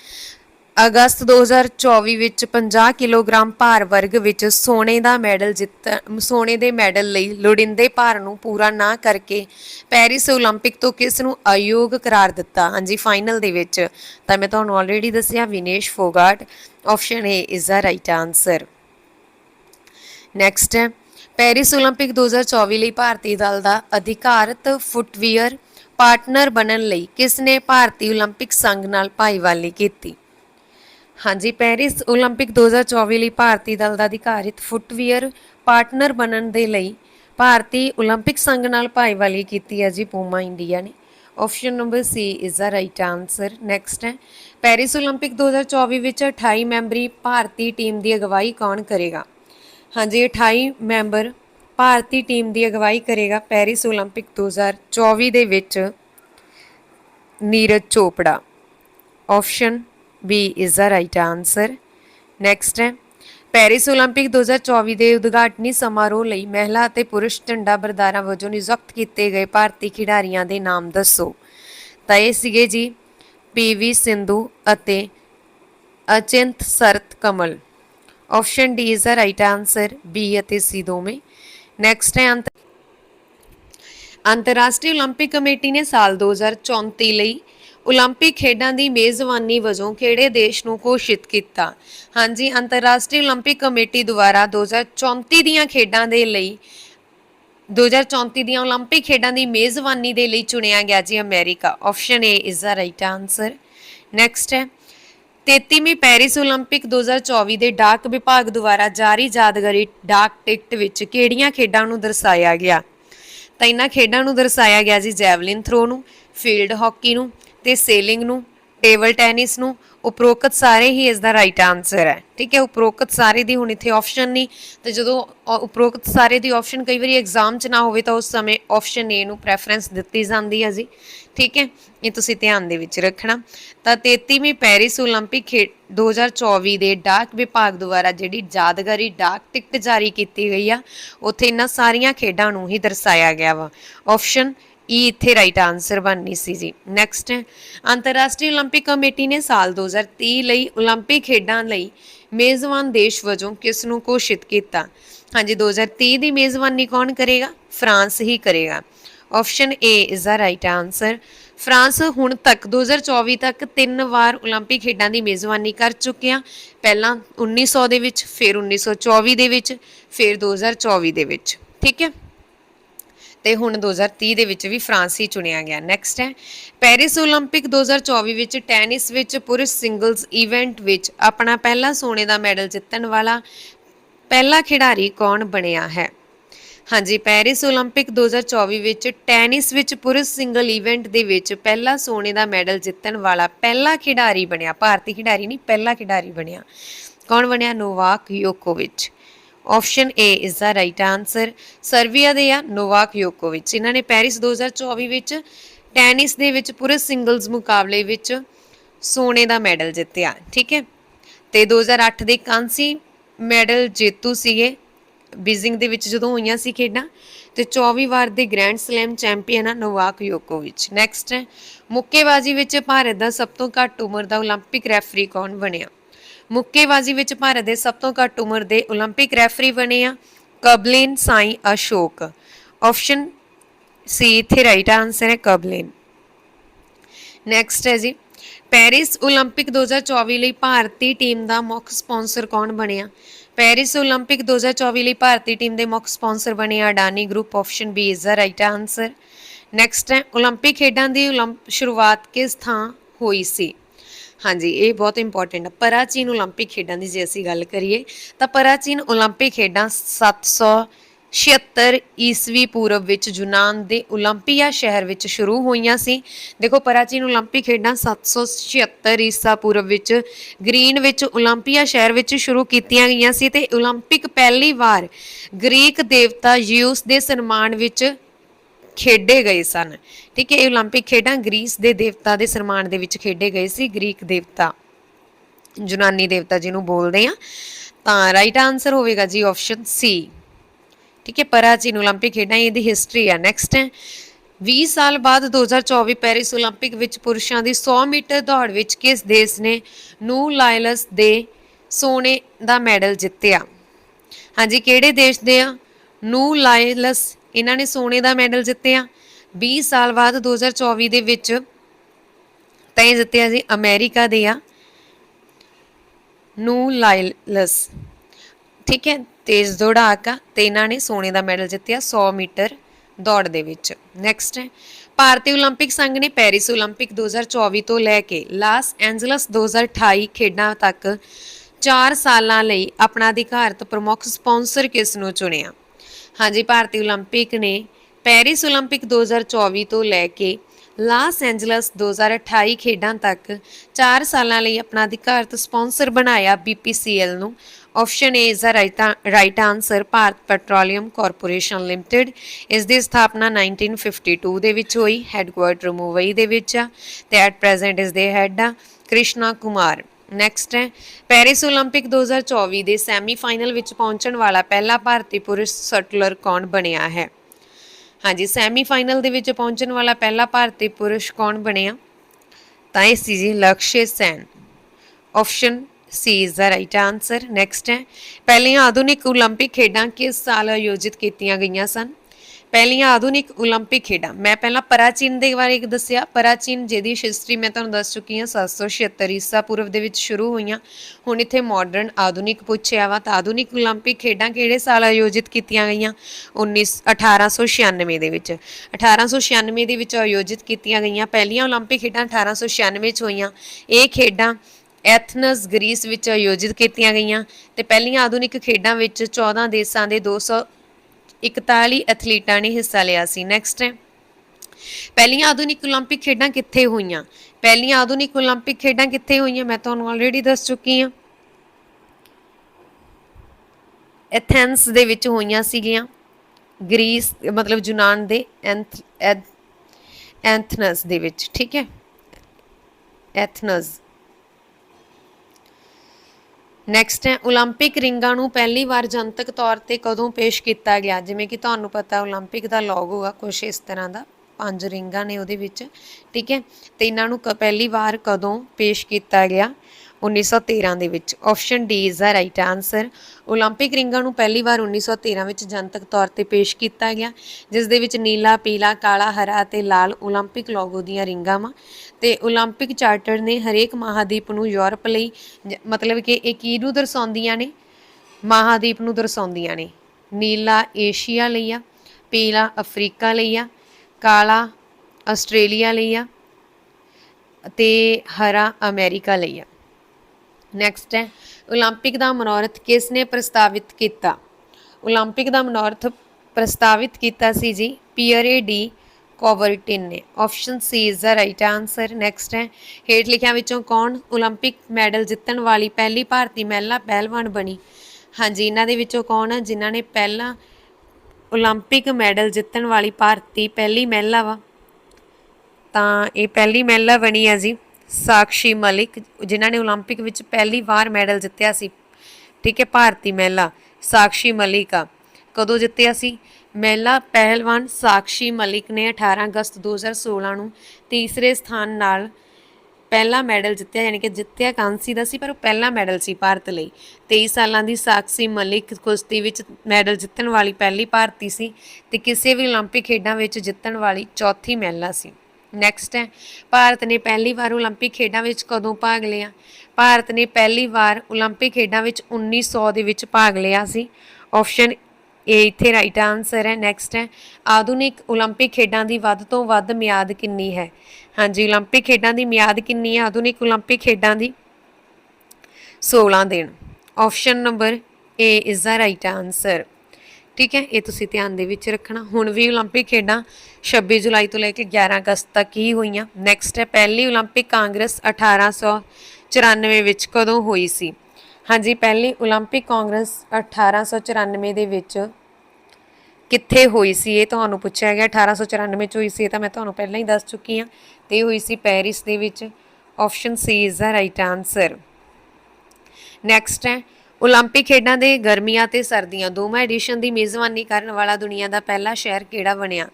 ਅਗਸਤ 2024 ਵਿੱਚ 50 ਕਿਲੋਗ੍ਰਾਮ ਭਾਰ ਵਰਗ ਵਿੱਚ ਸੋਨੇ ਦਾ ਮੈਡਲ ਜਿੱਤ ਸੋਨੇ ਦੇ ਮੈਡਲ ਲਈ ਲੋੜਿੰਦੇ ਭਾਰ ਨੂੰ ਪੂਰਾ ਨਾ ਕਰਕੇ ਪੈਰਿਸ 올림픽 ਤੋਂ ਕਿਸ ਨੂੰ ਅਯੋਗ ਕਰਾਰ ਦਿੱਤਾ ਹਾਂਜੀ ਫਾਈਨਲ ਦੇ ਵਿੱਚ ਤਾਂ ਮੈਂ ਤੁਹਾਨੂੰ ਆਲਰੇਡੀ ਦੱਸਿਆ Vinesh Phogat option A is the right answer next ਹੈ ਪੈਰਿਸ 올림픽 2024 ਲਈ ਭਾਰਤੀ ਦਲ ਦਾ ਅਧਿਕਾਰਤ ਫੁੱਟਵੀਅਰ ਪਾਰਟਨਰ ਬਣਨ ਲਈ ਕਿਸ ਨੇ ਭਾਰਤੀ 올림픽 ਸੰਘ ਨਾਲ ਭਾਈਵਾਲੀ ਕੀਤੀ ਹਾਂਜੀ ਪੈਰਿਸ 올림픽 2024 ਲਈ ਭਾਰਤੀ ਦਲ ਦਾ ਅਧਿਕਾਰਿਤ ਫੁੱਟਵੀਅਰ ਪਾਰਟਨਰ ਬਣਨ ਦੇ ਲਈ ਭਾਰਤੀ 올림픽 ਸੰਘ ਨਾਲ ਭਾਈਵਾਲੀ ਕੀਤੀ ਹੈ ਜੀ ਪੂਮਾ ਇੰਡੀਆ ਨੇ option number C is the right answer next ਹੈ ਪੈਰਿਸ 올림픽 2024 ਵਿੱਚ 28 ਮੈਂਬਰੀ ਭਾਰਤੀ ਟੀਮ ਦੀ ਅਗਵਾਈ ਕੌਣ ਕਰੇਗਾ ਹਾਂਜੀ 28 ਮੈਂਬਰ ਭਾਰਤੀ ਟੀਮ ਦੀ ਅਗਵਾਈ ਕਰੇਗਾ ਪੈਰਿਸ 올림픽 2024 ਦੇ ਵਿੱਚ Neeraj Chopra option B is the right answer next ਹੈ ਪੈਰਿਸ 올림픽 2024 ਦੇ ਉਦਘਾਟਨੀ ਸਮਾਰੋਹ ਲਈ ਮਹਿਲਾ ਅਤੇ ਪੁਰਸ਼ ਝੰਡਾ ਬਰਦਾਰਾਂ ਵਜੋਂ ਨਿਯੁਕਤ ਕੀਤੇ ਗਏ ਭਾਰਤੀ ਖਿਡਾਰੀਆਂ ਦੇ ਨਾਮ ਦੱਸੋ ਤਾਂ ਇਹ ਸੀਗੇ ਜੀ ਪੀਵੀ ਸਿੰਧੂ ਅਤੇ Achanta Sharath Kamal option D is the right answer B ਅਤੇ ਸੀ ਦੋਵੇਂ ਨੈਕਸਟ ਹੈ ਅੰਤ ਅੰਤਰਰਾਸ਼ਟਰੀ 올림픽 ਕਮੇਟੀ ਨੇ ਸਾਲ 2034 ਲਈ 올림픽 ਖੇਡਾਂ ਦੀ ਮੇਜ਼ਬਾਨੀ ਵਜੋਂ ਕਿਹੜੇ ਦੇਸ਼ ਨੂੰ ਘੋਸ਼ਿਤ ਕੀਤਾ ਹਾਂਜੀ ਅੰਤਰਰਾਸ਼ਟਰੀ 올림픽 ਕਮੇਟੀ ਦੁਆਰਾ 2034 ਦੀਆਂ ਖੇਡਾਂ ਦੇ ਲਈ 2034 ਦੀਆਂ 올림픽 ਖੇਡਾਂ ਦੀ ਮੇਜ਼ਬਾਨੀ ਦੇ ਲਈ ਚੁਣਿਆ ਗਿਆ ਜੀ America option A is the right answer next ਹੈ 33ਵੀਂ ਪੈਰਿਸ 올림픽 2024 ਦੇ ਡਾਕ ਵਿਭਾਗ ਦੁਆਰਾ ਜਾਰੀ ਯਾਦਗਾਰੀ ਡਾਕ ਟਿਕਟ ਵਿੱਚ ਕਿਹੜੀਆਂ ਖੇਡਾਂ ਨੂੰ ਦਰਸਾਇਆ ਗਿਆ ਤਾਂ ਇਹਨਾਂ ਖੇਡਾਂ ਨੂੰ ਦਰਸਾਇਆ ਗਿਆ ਜੀ ਜੈਵਲਿਨ ਥਰੋ ਨੂੰ ਫੀਲਡ ਹਾਕੀ ਨੂੰ ਤੇ ਸੇਲਿੰਗ ਨੂੰ ਟੇਬਲ ਟੈਨਿਸ ਨੂੰ ਉਪਰੋਕਤ ਸਾਰੇ ਹੀ ਇਸ ਦਾ ਰਾਈਟ ਆਨਸਰ ਹੈ ਠੀਕ ਹੈ ਉਪਰੋਕਤ ਸਾਰੇ ਦੀ ਹੁਣ ਇੱਥੇ ਆਪਸ਼ਨ ਨਹੀਂ ਤੇ ਜਦੋਂ ਅ- ਉਪਰੋਕਤ ਸਾਰੇ ਦੀ ਆਪਸ਼ਨ ਕਈ ਵਾਰੀ ਐਗਜ਼ਾਮ 'ਚ ਨਾ ਹੋਵੇ ਤਾਂ ਉਸ ਸਮੇਂ ਆਪਸ਼ਨ ਏ ਨੂੰ ਪ੍ਰੈਫਰੈਂਸ ਦਿੱਤੀ ਜਾਂਦੀ ਹੈ ਜੀ ਠੀਕ ਹੈ ਇਹ ਤੁਸੀਂ ਧਿਆਨ ਦੇ ਵਿੱਚ ਰੱਖਣਾ ਤਾਂ 33ਵੀਂ ਪੈਰਿਸ 올림픽 ਖੇਡ 2024 ਦੇ ਡਾਕ ਵਿਭਾਗ ਦੁਆਰਾ ਜਿਹੜੀ ਯਾਦਗਾਰੀ ਡਾਕ ਟਿਕਟ ਜਾਰੀ ਕੀਤੀ ਗਈ ਆ ਉੱਥੇ ਇਹਨਾਂ ਸਾਰੀਆਂ ਖੇਡਾਂ ਨੂੰ ਹੀ ਦਰਸਾਇਆ ਗਿਆ ਵਾ ਆਪਸ਼ਨ ਈ ਇੱਥੇ ਰਾਈਟ ਆਨਸਰ ਬਣਨੀ ਸੀ ਜੀ ਨੈਕਸਟ ਹੈ ਅੰਤਰਰਾਸ਼ਟਰੀ 올림픽 ਕਮੇਟੀ ਨੇ ਸਾਲ 2030 ਲਈ 올림픽 ਖੇਡਾਂ ਲਈ ਮੇਜ਼ਬਾਨ ਦੇਸ਼ ਵਜੋਂ ਕਿਸ ਨੂੰ ਘੋਸ਼ਿਤ ਕੀਤਾ ਹਾਂਜੀ 2030 ਦੀ ਮੇਜ਼ਬਾਨੀ ਕੌਣ ਕਰੇਗਾ ਫਰਾਂਸ ਹੀ ਕਰੇਗਾ option A is the right answer France ਹੁਣ ਤੱਕ 2024 ਤੱਕ ਤਿੰਨ ਵਾਰ 올림픽 ਖੇਡਾਂ ਦੀ ਮੇਜ਼ਬਾਨੀ ਕਰ ਚੁੱਕਿਆ ਪਹਿਲਾਂ 1900 ਦੇ ਵਿੱਚ ਫਿਰ 1924 ਦੇ ਵਿੱਚ ਫਿਰ 2024 ਦੇ ਵਿੱਚ ਠੀਕ ਹੈ ਤੇ ਹੁਣ 2030 ਦੇ ਵਿੱਚ ਵੀ ਫਰਾਂਸ ਹੀ ਚੁਣਿਆ ਗਿਆ ਨੈਕਸਟ ਹੈ ਪੈਰਿਸ 올림픽 2024 ਵਿੱਚ ਟੈਨਿਸ ਵਿੱਚ ਪੁਰਸ਼ ਸਿੰਗਲਸ ਇਵੈਂਟ ਵਿੱਚ ਆਪਣਾ ਪਹਿਲਾ ਸੋਨੇ ਦਾ ਮੈਡਲ ਜਿੱਤਣ ਵਾਲਾ ਪਹਿਲਾ ਖਿਡਾਰੀ ਕੌਣ ਬਣਿਆ ਹੈ ਹਾਂਜੀ ਪੈਰਿਸ 올림픽 2024 ਵਿੱਚ ਟੈਨਿਸ ਵਿੱਚ ਪੁਰਸ਼ ਸਿੰਗਲ ਇਵੈਂਟ ਦੇ ਵਿੱਚ ਪਹਿਲਾ ਸੋਨੇ ਦਾ ਮੈਡਲ ਜਿੱਤਣ ਵਾਲਾ ਪਹਿਲਾ ਖਿਡਾਰੀ ਬਣਿਆ ਭਾਰਤੀ ਖਿਡਾਰੀ ਨਹੀਂ ਪਹਿਲਾ ਖਿਡਾਰੀ ਬਣਿਆ ਕੌਣ ਬਣਿਆ Novak ਯੋਕੋਵਿਚ option A is the right answer Serbia ਦੇ ਆ ਨੋਵਾਕ ਯੋਕੋਵਿਚ ਇਹਨਾਂ ਨੇ ਪੈਰਿਸ 2024 ਵਿੱਚ ਟੈਨਿਸ ਦੇ ਵਿੱਚ ਪੁਰਸ਼ ਸਿੰਗਲਸ ਮੁਕਾਬਲੇ ਵਿੱਚ ਸੋਨੇ ਦਾ ਮੈਡਲ ਜਿੱਤਿਆ ਠੀਕ ਹੈ ਤੇ 2008 ਦੇ ਕਾਂਸੀ ਮੈਡਲ ਜੇਤੂ ਸੀਗੇ ਬੀਜ਼ਿੰਗ ਦੇ ਵਿੱਚ ਜਦੋਂ ਹੋਈਆਂ ਸੀ ਖੇਡਾਂ ਤੇ 24 ਵਾਰ ਦੇ ਗ੍ਰੈਂਡ ਸਲੈਮ ਚੈਂਪੀਅਨ ਆ ਨੋਵਾਕ ਯੋਕੋਵਿਚ ਨੈਕਸਟ ਹੈ ਮੁੱਕੇਬਾਜ਼ੀ ਵਿੱਚ ਭਾਰਤ ਦਾ ਸਭ ਤੋਂ ਘੱਟ ਉਮਰ ਦਾ 올림픽 ਰੈਫਰੀ ਕੌਣ ਬਣਿਆ ਮੁੱਕੇਬਾਜ਼ੀ ਵਿੱਚ ਭਾਰਤ ਦੇ ਸਭ ਤੋਂ ਘੱਟ ਉਮਰ ਦੇ 올림픽 ਰੈਫਰੀ ਬਣੇ ਆ ਕਬਲੀਨ ਸਾਈ ਅਸ਼ੋਕ। ਆਪਸ਼ਨ ਸੀ ਇੱਥੇ ਰਾਈਟ ਆਨਸਰ ਹੈ ਕਬਲਿਨ। ਨੈਕਸਟ ਹੈ ਜੀ ਪੈਰਿਸ 올림픽 2024 ਲਈ ਭਾਰਤੀ ਟੀਮ ਦਾ ਮੁੱਖ ਸਪਾਂਸਰ ਕੌਣ ਬਣਿਆ? ਪੈਰਿਸ 올림픽 2024 ਲਈ ਭਾਰਤੀ ਟੀਮ ਦੇ ਮੁੱਖ ਸਪੋਂਸਰ ਬਣੇ ਆ Adani group option B is the right answer next ਹੈ 올림픽 ਖੇਡਾਂ ਦੀ ਸ਼ੁਰੂਆਤ ਕਿਸ ਥਾਂ ਹੋਈ ਸੀ? ਹਾਂਜੀ, ਇਹ ਬਹੁਤ ਇੰਪੋਰਟੈਂਟ ਹੈ ਪਰਾਚੀਨ 올림픽 ਖੇਡਾਂ ਦੀ ਜੇ ਅਸੀਂ ਗੱਲ ਕਰੀਏ, ਤਾਂ ਪਰਾਚੀਨ 올림픽 ਖੇਡਾਂ 776 ਈਸਵੀ ਪੂਰਬ ਵਿੱਚ ਯੂਨਾਨ ਦੇ 올림ਪੀਆ ਸ਼ਹਿਰ ਵਿੱਚ ਸ਼ੁਰੂ ਹੋਈਆਂ ਸੀ। ਦੇਖੋ, ਪਰਾਚੀਨ 올림픽 ਖੇਡਾਂ 776 ਈਸਾ ਪੂਰਬ ਵਿੱਚ ਗ੍ਰੀਨ ਵਿੱਚ 올림ਪੀਆ ਸ਼ਹਿਰ ਵਿੱਚ ਸ਼ੁਰੂ ਕੀਤੀਆਂ ਗਈਆਂ ਸੀ ਤੇ 올림픽 ਪਹਿਲੀ ਵਾਰ ਗ੍ਰੀਕ ਦੇਵਤਾ ਯੂਸ ਦੇ ਸਨਮਾਨ ਵਿੱਚ ਖੇਡੇ ਗਏ ਸਨ ਠੀਕ ਹੈ ਇਹ 올림픽 ਖੇਡਾਂ ਗ੍ਰੀਸ ਦੇ ਦੇਵਤਾ ਦੇ ਸਨਮਾਨ ਦੇ ਵਿੱਚ ਖੇਡੇ ਗਏ ਸੀ ਗ੍ਰੀਕ ਦੇਵਤਾ ਯੂਨਾਨੀ ਦੇਵਤਾ ਜਿਹਨੂੰ ਬੋਲਦੇ ਆ ਤਾਂ ਰਾਈਟ ਆਨਸਰ ਹੋਵੇਗਾ ਜੀ ਆਪਸ਼ਨ ਸੀ ਠੀਕ ਹੈ ਪ੍ਰਾਚੀਨ 올림픽 ਖੇਡਾਂ ਇਹਦੀ ਹਿਸਟਰੀ ਆ ਨੈਕਸਟ ਹੈ 20 ਸਾਲ ਬਾਅਦ 2024 ਪੈਰਿਸ 올림픽 ਵਿੱਚ ਪੁਰਸ਼ਾਂ ਦੀ 100 ਮੀਟਰ ਦੌੜ ਵਿੱਚ ਕਿਸ ਦੇਸ਼ ਨੇ ਨੂ ਲਾਇਲਸ ਦੇ ਸੋਨੇ ਦਾ ਮੈਡਲ ਜਿੱਤਿਆ ਹਾਂਜੀ ਕਿਹੜੇ ਦੇਸ਼ ਦੇ ਆ ਨੂ ਲਾਇਲਸ ਇਹਨਾਂ ਨੇ ਸੋਨੇ ਦਾ ਮੈਡਲ ਜਿੱਤਿਆ 20 ਸਾਲ ਬਾਅਦ 2024 ਦੇ ਵਿੱਚ ਤਾਂ ਇਹ ਜਿੱਤਿਆ ਜੀ ਅਮਰੀਕਾ ਦੇ ਆ ਨੂ ਲਾਇਲਸ ਠੀਕ ਹੈ ਤੇਜ਼ ਦੌੜਾਕ ਆ ਤੇ ਇਹਨਾਂ ਨੇ ਸੋਨੇ ਦਾ ਮੈਡਲ ਜਿੱਤਿਆ 100 ਮੀਟਰ ਦੌੜ ਦੇ ਵਿੱਚ ਨੈਕਸਟ ਹੈ ਭਾਰਤੀ 올림픽 ਸੰਘ ਨੇ ਪੈਰਿਸ 올림픽 2024 ਤੋਂ ਲੈ ਕੇ ਲਾਸ ਐਂਜਲਸ 2028 ਖੇਡਾਂ ਤੱਕ 4 ਸਾਲਾਂ ਲਈ ਆਪਣਾ ਅਧਿਕਾਰਤ ਪ੍ਰਮੁੱਖ ਸਪਾਂਸਰ ਕਿਸ ਨੂੰ ਚੁਣਿਆ ਹਾਂਜੀ ਭਾਰਤੀ 올림픽 ਨੇ ਪੈਰਿਸ 올림픽 2024 ਤੋਂ ਲੈ ਕੇ ਲਾਸ ਐਂਜਲਸ 2028 ਖੇਡਾਂ ਤੱਕ 4 ਸਾਲਾਂ ਲਈ ਆਪਣਾ ਅਧਿਕਾਰਤ ਸਪਾਂਸਰ ਬਣਾਇਆ BPCL ਨੂੰ option A is the right answer Bharat petroleum corporation limited ਇਸ ਦੀ ਸਥਾਪਨਾ 1952 ਦੇ ਵਿੱਚ ਹੋਈ ਹੈੱਡਕੁਆਰਟਰ ਮੁੰਬਈ ਦੇ ਵਿੱਚ ਆ ਤੇ ਐਟ ਪ੍ਰੈਜ਼ੈਂਟ ਇਸ ਦੇ ਹੈੱਡ ਆ ਕ੍ਰਿਸ਼ਨਾ ਕੁਮਾਰ ਨੈਕਸਟ ਹੈ ਪੈਰਿਸ 올림픽 2024 ਦੇ ਸੈਮੀਫਾਈਨਲ ਵਿੱਚ ਪਹੁੰਚਣ ਵਾਲਾ ਪਹਿਲਾ ਭਾਰਤੀ ਪੁਰਸ਼ ਸ਼ਟਲਰ ਕੌਣ ਬਣਿਆ ਹੈ ਹਾਂਜੀ ਸੈਮੀਫਾਈਨਲ ਦੇ ਵਿੱਚ ਪਹੁੰਚਣ ਵਾਲਾ ਪਹਿਲਾ ਭਾਰਤੀ ਪੁਰਸ਼ ਕੌਣ ਬਣਿਆ ਤਾਂ ਇਹ ਸੀ ਜੀ Lakshya Sen option C is the right answer next ਹੈ ਪਹਿਲੀਆਂ ਆਧੁਨਿਕ 올림픽 ਖੇਡਾਂ ਕਿਸ ਸਾਲ ਆਯੋਜਿਤ ਕੀਤੀਆਂ ਗਈਆਂ ਸਨ ਪਹਿਲੀਆਂ ਆਧੁਨਿਕ 올림픽 ਖੇਡਾਂ ਮੈਂ ਪਹਿਲਾਂ ਪ੍ਰਾਚੀਨ ਦੇ ਬਾਰੇ ਦੱਸਿਆ ਪ੍ਰਾਚੀਨ ਜਿਹਦੀ ਹਿਸਟਰੀ ਮੈਂ ਤੁਹਾਨੂੰ ਦੱਸ ਚੁੱਕੀ ਹਾਂ 776 ਈਸਾ ਪੂਰਵ ਦੇ ਵਿੱਚ ਸ਼ੁਰੂ ਹੋਈਆਂ ਹੁਣ ਇੱਥੇ ਮਾਡਰਨ ਆਧੁਨਿਕ ਪੁੱਛਿਆ ਵਾ ਤਾਂ ਆਧੁਨਿਕ 올림픽 ਖੇਡਾਂ ਕਿਹੜੇ ਸਾਲ ਆਯੋਜਿਤ ਕੀਤੀਆਂ ਗਈਆਂ 19 1896 ਦੇ ਵਿੱਚ 1896 ਦੇ ਵਿੱਚ ਆਯੋਜਿਤ ਕੀਤੀਆਂ ਗਈਆਂ ਪਹਿਲੀਆਂ 올림픽 ਖੇਡਾਂ 1896 ਵਿੱਚ ਹੋਈਆਂ ਇਹ ਖੇਡਾਂ ਐਥਨਸ ਗ੍ਰੀਸ ਵਿੱਚ ਆਯੋਜਿਤ ਕੀਤੀਆਂ ਗਈਆਂ ਤੇ ਪਹਿਲੀਆਂ ਆਧੁਨਿਕ ਖੇਡਾਂ ਵਿੱਚ 14 ਦੇਸ਼ਾਂ ਦੇ 241 ਐਥਲੀਟਾਂ ਨੇ ਹਿੱਸਾ ਲਿਆ ਸੀ ਨੈਕਸਟ ਹੈ ਪਹਿਲੀਆਂ ਆਧੁਨਿਕ 올림픽 ਖੇਡਾਂ ਕਿੱਥੇ ਹੋਈਆਂ ਪਹਿਲੀਆਂ ਆਧੁਨਿਕ 올림픽 ਖੇਡਾਂ ਕਿੱਥੇ ਹੋਈਆਂ ਮੈਂ ਤੁਹਾਨੂੰ ਆਲਰੇਡੀ ਦੱਸ ਚੁੱਕੀ ਹਾਂ ਐਥੈਂਸ ਦੇ ਵਿੱਚ ਹੋਈਆਂ ਸੀਗੀਆਂ ਗ੍ਰੀਸ ਮਤਲਬ ਯੂਨਾਨ ਦੇ ਐਂਥ ਐਥ- ਐਥਨਸ ਦੇ ਵਿੱਚ ਠੀਕ ਹੈ ਐਥਨਸ ਨੈਕਸਟ ਹੈ 올림픽 ਰਿੰਗਾਂ ਨੂੰ ਪਹਿਲੀ ਵਾਰ ਜਨਤਕ ਤੌਰ ਤੇ ਕਦੋਂ ਪੇਸ਼ ਕੀਤਾ ਗਿਆ ਜਿਵੇਂ ਕਿ ਤੁਹਾਨੂੰ ਪਤਾ 올림픽 ਦਾ ਲੋਗੋ ਆ ਕੁਛ ਇਸ ਤਰ੍ਹਾਂ ਦਾ ਪੰਜ ਰਿੰਗਾਂ ਨੇ ਉਹਦੇ ਵਿੱਚ ਠੀਕ ਹੈ ਤੇ ਇਹਨਾਂ ਨੂੰ ਕ- ਪਹਿਲੀ ਵਾਰ ਕਦੋਂ ਪੇਸ਼ ਕੀਤਾ ਗਿਆ 1913 ਦੇ ਵਿੱਚ option D is the right answer 올림픽 ਰਿੰਗਾਂ ਨੂੰ ਪਹਿਲੀ ਵਾਰ 1913 ਵਿੱਚ ਜਨਤਕ ਤੌਰ ਤੇ ਪੇਸ਼ ਕੀਤਾ ਗਿਆ ਜਿਸ ਦੇ ਵਿੱਚ ਨੀਲਾ ਪੀਲਾ ਕਾਲਾ ਹਰਾ ਅਤੇ ਲਾਲ 올림픽 ਲੋਗੋ ਦੀਆਂ ਰਿੰਗਾਂ ਵਾ ਤੇ 올림픽 ਚਾਰਟਰ ਨੇ ਹਰੇਕ ਮਹਾਦੀਪ ਨੂੰ ਯੂਰਪ ਲਈ ਜ- ਮਤਲਬ ਕਿ ਇਹ ਕੀ ਨੂੰ ਦਰਸਾਉਂਦੀਆਂ ਨੇ ਮਹਾਦੀਪ ਨੂੰ ਦਰਸਾਉਂਦੀਆਂ ਨੇ ਨੀਲਾ ਏਸ਼ੀਆ ਲਈ ਆ ਪੀਲਾ ਅਫਰੀਕਾ ਲਈ ਆ ਕਾਲਾ ਆਸਟ੍ਰੇਲੀਆ ਲਈ ਆ ਤੇ ਹਰਾ ਅਮਰੀਕਾ ਲਈ ਆ ਨੈਕਸਟ ਹੈ 올림픽 ਦਾ ਮਨੋਰਥ ਕਿਸ ਨੇ ਪ੍ਰਸਤਾਵਿਤ ਕੀਤਾ 올림픽 ਦਾ ਮਨੋਰਥ ਪ੍ਰਸਤਾਵਿਤ ਕੀਤਾ ਸੀ ਜੀ ਪੀਅਰੇ ਡੀ ਕੋਵਰਟਿਨ ਨੇ option C is the right answer next ਹੈ ਹੇਠ ਲਿਖਿਆਂ ਵਿੱਚੋਂ ਕੌਣ 올림픽 ਮੈਡਲ ਜਿੱਤਣ ਵਾਲੀ ਪਹਿਲੀ ਭਾਰਤੀ ਮਹਿਲਾ ਪਹਿਲਵਾਨ ਬਣੀ ਹਾਂਜੀ ਇਹਨਾਂ ਦੇ ਵਿੱਚੋਂ ਕੌਣ ਹੈ ਜਿਨ੍ਹਾਂ ਨੇ ਪਹਿਲਾ 올림픽 ਮੈਡਲ ਜਿੱਤਣ ਵਾਲੀ ਭਾਰਤੀ ਪਹਿਲੀ ਮਹਿਲਾ ਵਾ ਤਾਂ ਇਹ ਪਹਿਲੀ ਮਹਿਲਾ ਬਣੀ ਹੈ ਜੀ ਸਾਕਸ਼ੀ ਮਲਿਕ ਜਿਨ੍ਹਾਂ ਨੇ 올림픽 ਵਿੱਚ ਪਹਿਲੀ ਵਾਰ ਮੈਡਲ ਜਿੱਤਿਆ ਸੀ ਠੀਕ ਹੈ ਭਾਰਤੀ ਮਹਿਲਾ ਸਾਕਸ਼ੀ ਮਲਿਕ ਆ ਕਦੋਂ ਜਿੱਤਿਆ ਸੀ ਮਹਿਲਾ ਪਹਿਲਵਾਨ ਸਾਕਸ਼ੀ ਮਲਿਕ ਨੇ 18 ਅਗਸਤ 2016 ਨੂੰ ਤੀਸਰੇ ਸਥਾਨ ਨਾਲ ਪਹਿਲਾ ਮੈਡਲ ਜਿੱਤਿਆ ਯਾਨੀ ਕਿ ਜਿੱਤਿਆ ਕਾਂਸੀ ਦਾ ਸੀ ਪਰ ਉਹ ਪਹਿਲਾ ਮੈਡਲ ਸੀ ਭਾਰਤ ਲਈ 23 ਸਾਲਾਂ ਦੀ ਸਾਕਸ਼ੀ ਮਲਿਕ ਕੁਸ਼ਤੀ ਵਿੱਚ ਮੈਡਲ ਜਿੱਤਣ ਵਾਲੀ ਪਹਿਲੀ ਭਾਰਤੀ ਸੀ ਤੇ ਕਿਸੇ ਵੀ 올림픽 ਖੇਡਾਂ ਵਿੱਚ ਜਿੱਤਣ ਵਾਲੀ ਚੌਥੀ ਮਹਿਲਾ ਸੀ ਨੈਕਸਟ ਹੈ ਭਾਰਤ ਨੇ ਪਹਿਲੀ ਵਾਰ 올림픽 ਖੇਡਾਂ ਵਿੱਚ ਕਦੋਂ ਭਾਗ ਲਿਆ ਭਾਰਤ ਨੇ ਪਹਿਲੀ ਵਾਰ 올림픽 ਖੇਡਾਂ ਵਿੱਚ 1900 ਦੇ ਵਿੱਚ ਭਾਗ ਲਿਆ ਸੀ ਆਪਸ਼ਨ ਇਹ ਇੱਥੇ ਰਾਈਟ ਆਨਸਰ ਹੈ ਨੈਕਸਟ ਹੈ ਆਧੁਨਿਕ 올림픽 ਖੇਡਾਂ ਦੀ ਵੱਧ ਤੋਂ ਵੱਧ ਮਿਆਦ ਕਿੰਨੀ ਹੈ ਹਾਂਜੀ 올림픽 ਖੇਡਾਂ ਦੀ ਮਿਆਦ ਕਿੰਨੀ ਹੈ ਆਧੁਨਿਕ 올림픽 ਖੇਡਾਂ ਦੀ 16 ਦਿਨ option number A is the right answer ਠੀਕ ਹੈ ਇਹ ਤੁਸੀਂ ਧਿਆਨ ਦੇ ਵਿੱਚ ਰੱਖਣਾ ਹੁਣ ਵੀ 올림픽 ਖੇਡਾਂ 26 ਜੁਲਾਈ ਤੋਂ ਲੈ ਕੇ 11 ਅਗਸਤ ਤੱਕ ਹੀ ਹੋਈਆਂ ਨੈਕਸਟ ਹੈ ਪਹਿਲੀ 올림픽 ਕਾਂਗਰਸ 1894 ਵਿੱਚ ਕਦੋਂ ਹੋਈ ਸੀ ਹਾਂਜੀ ਪਹਿਲੀ 올림픽 ਕਾਂਗਰਸ 1894 ਦੇ ਵਿੱਚ ਕਿੱਥੇ ਹੋਈ ਸੀ ਇਹ ਤੁਹਾਨੂੰ ਪੁੱਛਿਆ ਗਿਆ 1894 ਚ ਹੋਈ ਸੀ ਇਹ ਤਾਂ ਮੈਂ ਤੁਹਾਨੂੰ ਪਹਿਲਾਂ ਹੀ ਦੱਸ ਚੁੱਕੀ ਹਾਂ ਤੇ ਇਹ ਹੋਈ ਸੀ ਪੈਰਿਸ ਦੇ ਵਿੱਚ option C is the right answer next ਹੈ 올림픽 ਖੇਡਾਂ ਦੇ ਗਰਮੀਆਂ ਤੇ ਸਰਦੀਆਂ ਦੋਵਾਂ ਐਡੀਸ਼ਨ ਦੀ ਮੇਜ਼ਬਾਨੀ ਕਰਨ ਵਾਲਾ ਦੁਨੀਆ ਦਾ ਪਹਿਲਾ ਸ਼ਹਿਰ ਕਿਹੜਾ ਬਣਿਆ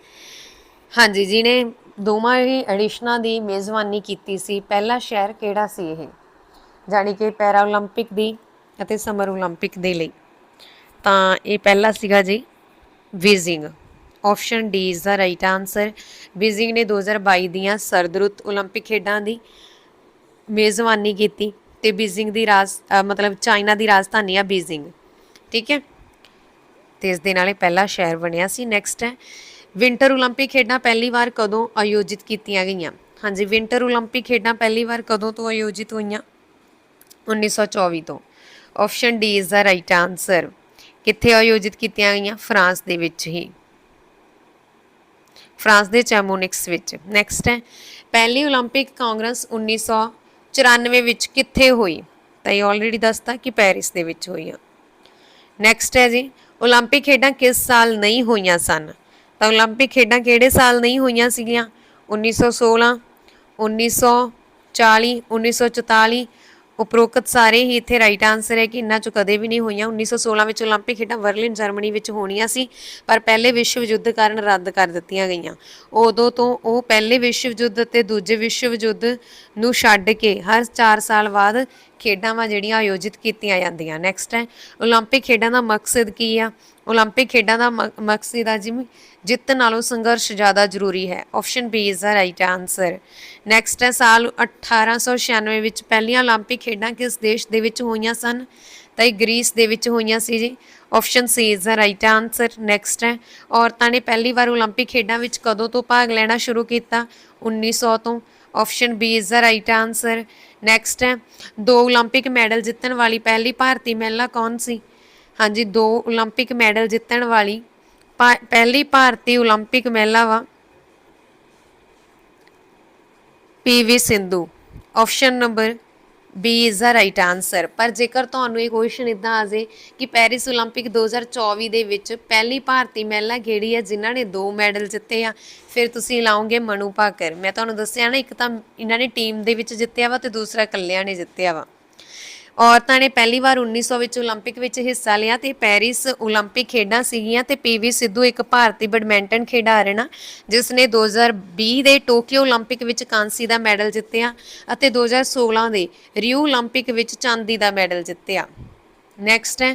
ਹਾਂਜੀ ਜਿਹਨੇ ਦੋਵਾਂ ਹੀ ਐਡੀਸ਼ਨਾਂ ਦੀ ਮੇਜ਼ਬਾਨੀ ਕੀਤੀ ਸੀ ਪਹਿਲਾ ਸ਼ਹਿਰ ਕਿਹੜਾ ਸੀ ਇਹ ਜਾਣੀ ਕਿ ਪੈਰਾ 올림픽 ਦੀ ਅਤੇ ਸਮਰ 올림픽 ਦੇ ਲਈ ਤਾਂ ਇਹ ਪਹਿਲਾ ਸੀਗਾ ਜੀ Beijing option D is the right answer Beijing ਨੇ 2022 ਦੀਆਂ ਸਰਦ ਰੁੱਤ 올림픽 ਖੇਡਾਂ ਦੀ ਮੇਜ਼ਬਾਨੀ ਕੀਤੀ ਤੇ ਬੀਜ਼ਿੰਗ ਦੀ ਰਾਜ ਅ, ਮਤਲਬ ਚਾਈਨਾ ਦੀ ਰਾਜਧਾਨੀ ਆ ਬੀਜ਼ਿੰਗ ਠੀਕ ਹੈ ਤੇ ਇਸ ਦੇ ਨਾਲ ਇਹ ਪਹਿਲਾ ਸ਼ਹਿਰ ਬਣਿਆ ਸੀ ਨੈਕਸਟ ਹੈ ਵਿੰਟਰ 올림픽 ਖੇਡਾਂ ਪਹਿਲੀ ਵਾਰ ਕਦੋਂ ਆਯੋਜਿਤ ਕੀਤੀਆਂ ਗਈਆਂ ਹਾਂਜੀ ਵਿੰਟਰ 올림픽 ਖੇਡਾਂ ਪਹਿਲੀ ਵਾਰ ਕਦੋਂ ਤੋਂ ਆਯੋਜਿਤ ਹੋਈਆਂ 1924 ਤੋਂ option D is the right answer ਕਿੱਥੇ ਆਯੋਜਿਤ ਕੀਤੀਆਂ ਗਈਆਂ ਫਰਾਂਸ ਦੇ ਵਿੱਚ ਹੀ ਫਰਾਂਸ ਦੇ ਚੈਮੋਨਿਕਸ ਵਿੱਚ ਨੈਕਸਟ ਹੈ ਪਹਿਲੀ 올림픽 ਕਾਂਗਰਸ 1994 ਵਿੱਚ ਕਿੱਥੇ ਹੋਈ ਤਾਂ ਇਹ ਆਲਰੇਡੀ ਦੱਸਤਾ ਕਿ ਪੈਰਿਸ ਦੇ ਵਿੱਚ ਹੋਈ ਆ ਨੈਕਸਟ ਹੈ ਜੀ 올림픽 ਖੇਡਾਂ ਕਿਸ ਸਾਲ ਨਹੀਂ ਹੋਈਆਂ ਸਨ ਤਾਂ 올림픽 ਖੇਡਾਂ ਕਿਹੜੇ ਸਾਲ ਨਹੀਂ ਹੋਈਆਂ ਸੀਗੀਆਂ 1916 1940 1944 ਉਪਰੋਕਤ ਸਾਰੇ ਹੀ ਇੱਥੇ ਰਾਈਟ ਆਨਸਰ ਹੈ ਕਿ ਇਹਨਾਂ ਚੋਂ ਕਦੇ ਵੀ ਨਹੀਂ ਹੋਈਆਂ 1916 ਵਿੱਚ 올림픽 ਖੇਡਾਂ ਬਰਲਿਨ ਜਰਮਨੀ ਵਿੱਚ ਹੋਣੀਆਂ ਸੀ ਪਰ ਪਹਿਲੇ ਵਿਸ਼ਵ ਯੁੱਧ ਕਾਰਨ ਰੱਦ ਕਰ ਦਿੱਤੀਆਂ ਗਈਆਂ ਉਦੋਂ ਤੋਂ ਉਹ ਪਹਿਲੇ ਵਿਸ਼ਵ ਯੁੱਧ ਅਤੇ ਦੂਜੇ ਵਿਸ਼ਵ ਯੁੱਧ ਨੂੰ ਛੱਡ ਕੇ ਹਰ 4 ਸਾਲ ਬਾਅਦ ਖੇਡਾਂ ਵਾ ਜਿਹੜੀਆਂ ਆਯੋਜਿਤ ਕੀਤੀਆਂ ਜਾਂਦੀਆਂ ਨੈਕਸਟ ਹੈ 올림픽 ਖੇਡਾਂ ਦਾ ਮਕਸਦ ਕੀ ਆ 올림픽 ਖੇਡਾਂ ਦਾ ਮ- ਮਕਸਦ ਆ ਜਿਵੇਂ ਜਿੱਤ ਨਾਲੋਂ ਸੰਘਰਸ਼ ਜ਼ਿਆਦਾ ਜ਼ਰੂਰੀ ਹੈ option B is the right answer next ਹੈ ਸਾਲ 1896 ਵਿੱਚ ਪਹਿਲੀਆਂ 올림픽 ਖੇਡਾਂ ਕਿਸ ਦੇਸ਼ ਦੇ ਵਿੱਚ ਹੋਈਆਂ ਸਨ ਤਾਂ ਇਹ ਗ੍ਰੀਸ ਦੇ ਵਿੱਚ ਹੋਈਆਂ ਸੀ ਜੀ option C is the right answer next ਹੈ ਔਰਤਾਂ ਨੇ ਪਹਿਲੀ ਵਾਰ 올림픽 ਖੇਡਾਂ ਵਿੱਚ ਕਦੋਂ ਤੋਂ ਭਾਗ ਲੈਣਾ ਸ਼ੁਰੂ ਕੀਤਾ 1900 ਤੋਂ option B is the right answer next ਹੈ ਦੋ 올림픽 ਮੈਡਲ ਜਿੱਤਣ ਵਾਲੀ ਪਹਿਲੀ ਭਾਰਤੀ ਮਹਿਲਾ ਕੌਣ ਸੀ ਹਾਂਜੀ ਦੋ 올림픽 ਮੈਡਲ ਜਿੱਤਣ ਵਾਲੀ ਭਾ- ਪਹਿਲੀ ਭਾਰਤੀ 올림픽 ਮਹਿਲਾ ਵਾ PV Sindhu option number B is the right answer ਪਰ ਜੇਕਰ ਤੁਹਾਨੂੰ ਇਹ ਕੁਐਸਚਨ ਇਦਾਂ ਆ ਜੇ ਕਿ ਪੈਰਿਸ 올림픽 2024 ਦੇ ਵਿੱਚ ਪਹਿਲੀ ਭਾਰਤੀ ਮਹਿਲਾ ਕਿਹੜੀ ਹੈ ਜਿਨ੍ਹਾਂ ਨੇ ਦੋ ਮੈਡਲ ਜਿੱਤੇ ਆ ਫਿਰ ਤੁਸੀਂ ਲਾਓਗੇ ਮਨੂ ਭਾਕਰ ਮੈਂ ਤੁਹਾਨੂੰ ਦੱਸਿਆ ਨਾ ਇੱਕ ਤਾਂ ਇਹਨਾਂ ਨੇ ਟੀਮ ਦੇ ਵਿੱਚ ਜਿੱਤਿਆ ਵਾ ਤੇ ਦੂਸਰਾ ਇਕੱਲਿਆਂ ਨੇ ਜਿੱਤਿਆ ਵਾ ਔਰਤਾਂ ਨੇ ਪਹਿਲੀ ਵਾਰ 1900 ਵਿੱਚ 올림픽 ਵਿੱਚ ਹਿੱਸਾ ਲਿਆ ਤੇ ਪੈਰਿਸ 올림픽 ਖੇਡਾਂ ਸੀਗੀਆਂ ਤੇ ਪੀਵੀ ਸਿੱਧੂ ਇੱਕ ਭਾਰਤੀ ਬੈਡਮਿੰਟਨ ਖਿਡਾਰਨ ਆ ਜਿਸ ਨੇ 2020 ਦੇ ਟੋਕੀਓ 올림픽 ਵਿੱਚ ਕਾਂਸੀ ਦਾ ਮੈਡਲ ਜਿੱਤਿਆ ਅਤੇ 2016 ਦੇ ਰਿਓ 올림픽 ਵਿੱਚ ਚਾਂਦੀ ਦਾ ਮੈਡਲ ਜਿੱਤਿਆ ਨੈਕਸਟ ਹੈ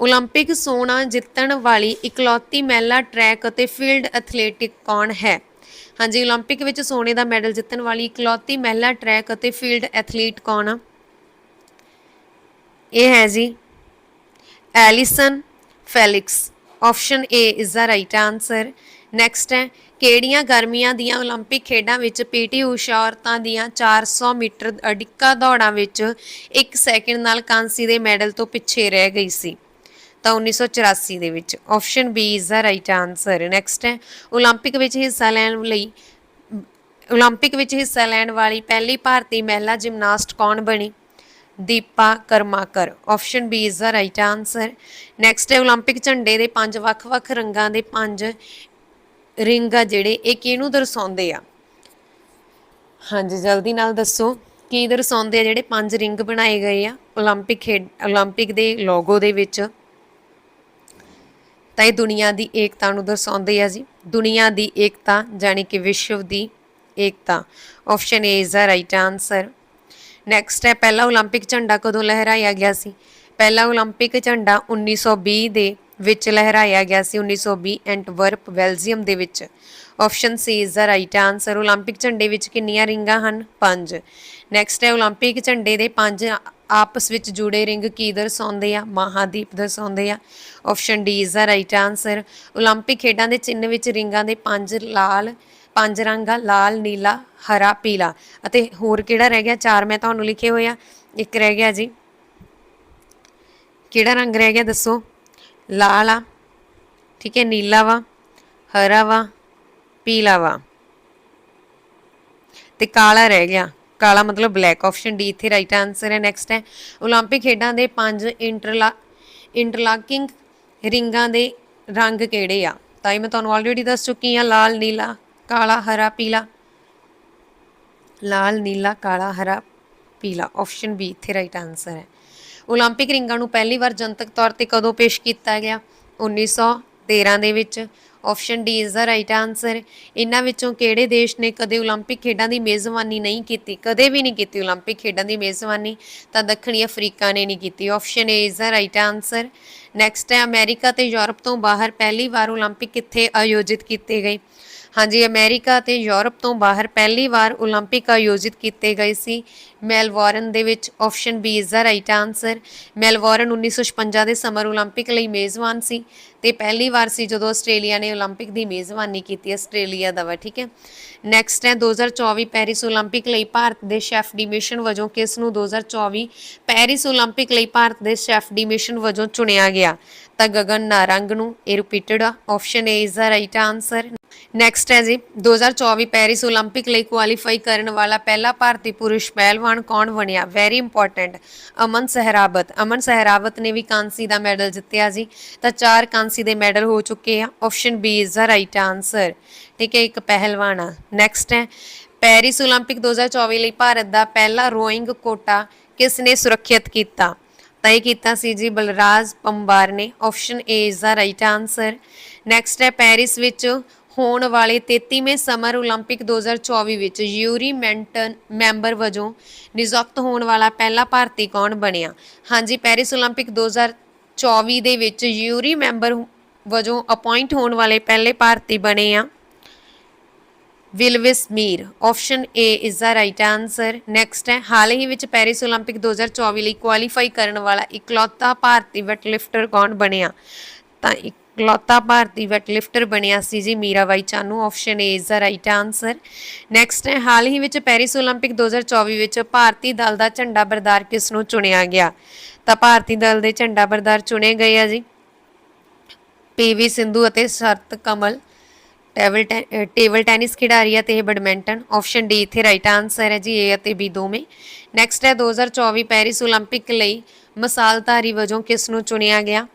올림픽 ਸੋਨਾ ਜਿੱਤਣ ਵਾਲੀ ਇਕਲੌਤੀ ਮਹਿਲਾ ਟਰੈਕ ਅਤੇ ਫੀਲਡ ਐਥਲੈਟਿਕ ਕੌਣ ਹੈ ਹਾਂਜੀ 올림픽 ਵਿੱਚ ਸੋਨੇ ਦਾ ਮੈਡਲ ਜਿੱਤਣ ਵਾਲੀ ਇਕਲੌਤੀ ਮਹਿਲਾ ਟਰੈਕ ਅਤੇ ਫੀਲਡ ਐਥਲੀਟ ਕੌਣ ਆ ਇਹ ਹੈ ਜੀ Allyson Felix option A is the right answer next ਹੈ ਕਿਹੜੀਆਂ ਗਰਮੀਆਂ ਦੀਆਂ 올림픽 ਖੇਡਾਂ ਵਿੱਚ ਪੀਟੀ ਊਸ਼ਾ ਔਰਤਾਂ ਦੀਆਂ 400 ਮੀਟਰ ਅਡਿੱਕਾ ਦੌੜਾਂ ਵਿੱਚ 1 ਸੈਕਿੰਡ ਨਾਲ ਕਾਂਸੀ ਦੇ ਮੈਡਲ ਤੋਂ ਪਿੱਛੇ ਰਹਿ ਗਈ ਸੀ ਤਾਂ 1984 ਦੇ ਵਿੱਚ option B is the right answer next ਹੈ 올림픽 ਵਿੱਚ ਹਿੱਸਾ ਲੈਣ ਲਈ 올림픽 ਵਿੱਚ ਹਿੱਸਾ ਲੈਣ ਵਾਲੀ ਪਹਿਲੀ ਭਾਰਤੀ ਮਹਿਲਾ ਜਿਮਨਾਸਟ ਕੌਣ ਬਣੀ Dipa Karmakar option B is the right answer next ਹੈ 올림픽 ਝੰਡੇ ਦੇ ਪੰਜ ਵੱਖ-ਵੱਖ ਰੰਗਾਂ ਦੇ ਪੰਜ ਰਿੰਗ ਆ ਜਿਹੜੇ ਇਹ ਕਿਹਨੂੰ ਦਰਸਾਉਂਦੇ ਆ ਹਾਂਜੀ ਜਲਦੀ ਨਾਲ ਦੱਸੋ ਕੀ ਦਰਸਾਉਂਦੇ ਆ ਜਿਹੜੇ ਪੰਜ ਰਿੰਗ ਬਣਾਏ ਗਏ ਆ 올림픽 ਖੇਡ 올림픽 ਦੇ ਲੋਗੋ ਦੇ ਵਿੱਚ ਤਾਂ ਇਹ ਦੁਨੀਆ ਦੀ ਏਕਤਾ ਨੂੰ ਦਰਸਾਉਂਦੇ ਆ ਜੀ ਦੁਨੀਆ ਦੀ ਏਕਤਾ ਜਾਣੀ ਕਿ ਵਿਸ਼ਵ ਦੀ ਏਕਤਾ option A is the right answer next ਹੈ ਪਹਿਲਾ 올림픽 ਝੰਡਾ ਕਦੋਂ ਲਹਿਰਾਇਆ ਗਿਆ ਸੀ ਪਹਿਲਾ 올림픽 ਝੰਡਾ 1920 ਦੇ ਵਿੱਚ ਲਹਿਰਾਇਆ ਗਿਆ ਸੀ 1920 ਐਂਟਵਰਪ ਬੈਲਜੀਅਮ ਦੇ ਵਿੱਚ option C is the right answer 올림픽 ਝੰਡੇ ਵਿੱਚ ਕਿੰਨੀਆਂ ਰਿੰਗਾਂ ਹਨ ਪੰਜ ਨੈਕਸਟ ਹੈ 올림픽 ਝੰਡੇ ਦੇ ਪੰਜ ਆਪਸ ਵਿੱਚ ਜੁੜੇ ਰਿੰਗ ਕੀ ਦਰਸਾਉਂਦੇ ਆ ਮਹਾਦੀਪ ਦਰਸਾਉਂਦੇ ਆ option D is the right answer 올림픽 ਖੇਡਾਂ ਦੇ ਚਿੰਨ੍ਹ ਵਿੱਚ ਰਿੰਗਾਂ ਦੇ ਪੰਜ ਲਾਲ ਪੰਜ ਰੰਗ ਆ ਲਾਲ ਨੀਲਾ ਹਰਾ ਪੀਲਾ ਅਤੇ ਹੋਰ ਕਿਹੜਾ ਰਹਿ ਗਿਆ ਚਾਰ ਮੈਂ ਤੁਹਾਨੂੰ ਲਿਖੇ ਹੋਏ ਆ ਇੱਕ ਰਹਿ ਗਿਆ ਜੀ ਕਿਹੜਾ ਰੰਗ ਰਹਿ ਗਿਆ ਦੱਸੋ ਲਾਲ ਆ ਠੀਕ ਹੈ ਨੀਲਾ ਵਾ ਹਰਾ ਵਾ ਪੀਲਾ ਵਾ ਤੇ ਕਾਲਾ ਰਹਿ ਗਿਆ ਕਾਲਾ ਮਤਲਬ ਬਲੈਕ ਆਪਸ਼ਨ ਡੀ ਇੱਥੇ ਰਾਈਟ ਆਨਸਰ ਹੈ ਨੈਕਸਟ ਹੈ 올림픽 ਖੇਡਾਂ ਦੇ ਪੰਜ ਇੰਟਰਲਾ ਇੰਟਰਲਾਕਿੰਗ ਰਿੰਗਾਂ ਦੇ ਰੰਗ ਕਿਹੜੇ ਆ ਤਾਂ ਇਹ ਮੈਂ ਤੁਹਾਨੂੰ ਆਲਰੇਡੀ ਦੱਸ ਚੁੱਕੀ ਆ ਲਾਲ ਨੀਲਾ ਕਾਲਾ ਹਰਾ ਪੀਲਾ ਲਾਲ ਨੀਲਾ ਕਾਲਾ ਹਰਾ ਪੀਲਾ ਆਪਸ਼ਨ ਬੀ ਇੱਥੇ ਰਾਈਟ ਆਨਸਰ ਹੈ 올림픽 ਰਿੰਗਾਂ ਨੂੰ ਪਹਿਲੀ ਵਾਰ ਜਨਤਕ ਤੌਰ ਤੇ ਕਦੋਂ ਪੇਸ਼ ਕੀਤਾ ਗਿਆ 1913 ਦੇ ਵਿੱਚ option D is the right answer ਇਹਨਾਂ ਵਿੱਚੋਂ ਕਿਹੜੇ ਦੇਸ਼ ਨੇ ਕਦੇ 올림픽 ਖੇਡਾਂ ਦੀ ਮੇਜ਼ਬਾਨੀ ਨਹੀਂ ਕੀਤੀ ਕਦੇ ਵੀ ਨਹੀਂ ਕੀਤੀ 올림픽 ਖੇਡਾਂ ਦੀ ਮੇਜ਼ਬਾਨੀ ਤਾਂ ਦੱਖਣੀ ਅਫਰੀਕਾ ਨੇ ਨਹੀਂ ਕੀਤੀ option A is the right answer next ਹੈ ਅਮਰੀਕਾ ਤੇ ਯੂਰਪ ਤੋਂ ਬਾਹਰ ਪਹਿਲੀ ਵਾਰ 올림픽 ਕਿੱਥੇ ਆਯੋਜਿਤ ਕੀਤੇ ਗਏ ਹਾਂਜੀ ਅਮਰੀਕਾ ਤੇ ਯੂਰਪ ਤੋਂ ਬਾਹਰ ਪਹਿਲੀ ਵਾਰ 올림픽 ਆਯੋਜਿਤ ਕੀਤੇ ਗਏ ਸੀ ਮੈਲਬੌਰਨ ਦੇ ਵਿੱਚ option B is the right answer Melbourne 1956 ਦੇ ਸਮਰ 올림픽 ਲਈ ਮੇਜ਼ਬਾਨ ਸੀ ਤੇ ਪਹਿਲੀ ਵਾਰ ਸੀ ਜਦੋਂ ਆਸਟ੍ਰੇਲੀਆ ਨੇ 올림픽 ਦੀ ਮੇਜ਼ਬਾਨੀ ਕੀਤੀ ਆਸਟ੍ਰੇਲੀਆ ਦਾ ਵਾ ਠੀਕ ਹੈ ਨੈਕਸਟ ਹੈ 2024 ਪੈਰਿਸ 올림픽 ਲਈ ਭਾਰਤ ਦੇ ਸ਼ੈਫ ਡੀ ਮਿਸ਼ਨ ਵਜੋਂ ਕਿਸ ਨੂੰ 2024 ਪੈਰਿਸ 올림픽 ਲਈ ਭਾਰਤ ਦੇ ਸ਼ੈਫ ਡੀ ਮਿਸ਼ਨ ਵਜੋਂ ਚੁਣਿਆ ਗਿਆ ਤਾਂ ਗਗਨ ਨਾਰੰਗ ਨੂੰ ਇਹ ਰਿਪੀਟਡ ਆ option A is the right answer next ਹੈ ਜੀ 2024 ਪੈਰਿਸ 올림픽 ਲਈ ਕੁਆਲੀਫਾਈ ਕਰਨ ਵਾਲਾ ਪਹਿਲਾ ਭਾਰਤੀ ਪੁਰਸ਼ ਪਹਿਲਵਾਨ ਕੌਣ ਬਣਿਆ ਵੈਰੀ ਇੰਪੋਰਟੈਂਟ ਅਮਨ ਸਹਿਰਾਵਤ ਅਮਨ ਸਹਿਰਾਵਤ ਨੇ ਵੀ ਕਾਂਸੀ ਦਾ ਮੈਡਲ ਜਿੱਤਿਆ ਜੀ ਤਾਂ ਚਾਰ ਕਾਂਸੀ ਦੇ ਮੈਡਲ ਹੋ ਚੁੱਕੇ ਆ option B is the right answer ਠੀਕ ਹੈ ਇੱਕ ਪਹਿਲਵਾਨ ਆ ਨੈਕਸਟ ਹੈ ਪੈਰਿਸ 올림픽 2024 ਲਈ ਭਾਰਤ ਦਾ ਪਹਿਲਾ ਰੋਇੰਗ ਕੋਟਾ ਕਿਸ ਨੇ ਸੁਰੱਖਿਅਤ ਕੀਤਾ ਤਾਂ ਇਹ ਕੀਤਾ ਸੀ ਜੀ ਬਲਰਾਜ ਪੰਬਾਰ ਨੇ option A is the right answer next ਹੈ ਪੈਰਿਸ ਵਿੱਚ ਹੋਣ ਵਾਲੇ 33ਵੇਂ ਸਮਰ 올림픽 2024 ਵਿੱਚ ਯੂਰੀ ਮੈਂਟਨ ਮੈਂਬਰ ਵਜੋਂ ਨਿਯੁਕਤ ਹੋਣ ਵਾਲਾ ਪਹਿਲਾ ਭਾਰਤੀ ਕੌਣ ਬਣਿਆ ਹਾਂਜੀ ਪੈਰਿਸ 올림픽 2024 ਦੇ ਵਿੱਚ ਯੂਰੀ ਮੈਂਬਰ ਵਜੋਂ ਅਪਾਇੰਟ ਹੋਣ ਵਾਲੇ ਪਹਿਲੇ ਭਾਰਤੀ ਬਣੇ ਆ ਵਿਲਵਿਸ Mir option A is the right answer next ਹੈ ਹਾਲ ਹੀ ਵਿੱਚ ਪੈਰਿਸ 올림픽 2024 ਲਈ ਕੁਆਲੀਫਾਈ ਕਰਨ ਵਾਲਾ ਇਕਲੌਤਾ ਭਾਰਤੀ ਵੈਟਲਿਫਟਰ ਕੌਣ ਬਣਿਆ ਤਾਂ ਇਕਲੌਤਾ ਭਾਰਤੀ ਵੈਟਲਿਫਟਰ ਬਣਿਆ ਸੀ ਜੀ Mirabai Chanu option A is the right answer next ਹੈ ਹਾਲ ਹੀ ਵਿੱਚ ਪੈਰਿਸ 올림픽 2024 ਵਿੱਚ ਭਾਰਤੀ ਦਲ ਦਾ ਝੰਡਾ ਬਰਦਾਰ ਕਿਸ ਨੂੰ ਚੁਣਿਆ ਗਿਆ ਤਾਂ ਭਾਰਤੀ ਦਲ ਦੇ ਝੰਡਾ ਬਰਦਾਰ ਚੁਣੇ ਗਏ ਆ ਜੀ ਪੀਵੀ ਸਿੰਧੂ ਅਤੇ ਸਰਤ ਕਮਲ ਟੇਬਲ ਟੈ- ਟੇਬਲ ਟੈਨਿਸ ਖਿਡਾਰੀ ਅਤੇ ਇਹ ਬੈਡਮਿੰਟਨ ਆਪਸ਼ਨ ਡੀ ਇੱਥੇ ਰਾਈਟ ਆਨਸਰ ਹੈ ਜੀ ਏ ਅਤੇ ਬੀ ਦੋਵੇਂ ਨੈਕਸਟ ਹੈ 2024 ਪੈਰਿਸ 올림픽 ਲਈ ਮਿਸਾਲਧਾਰੀ ਵਜੋਂ ਕਿਸ ਨੂੰ ਚੁਣਿਆ ਗਿਆ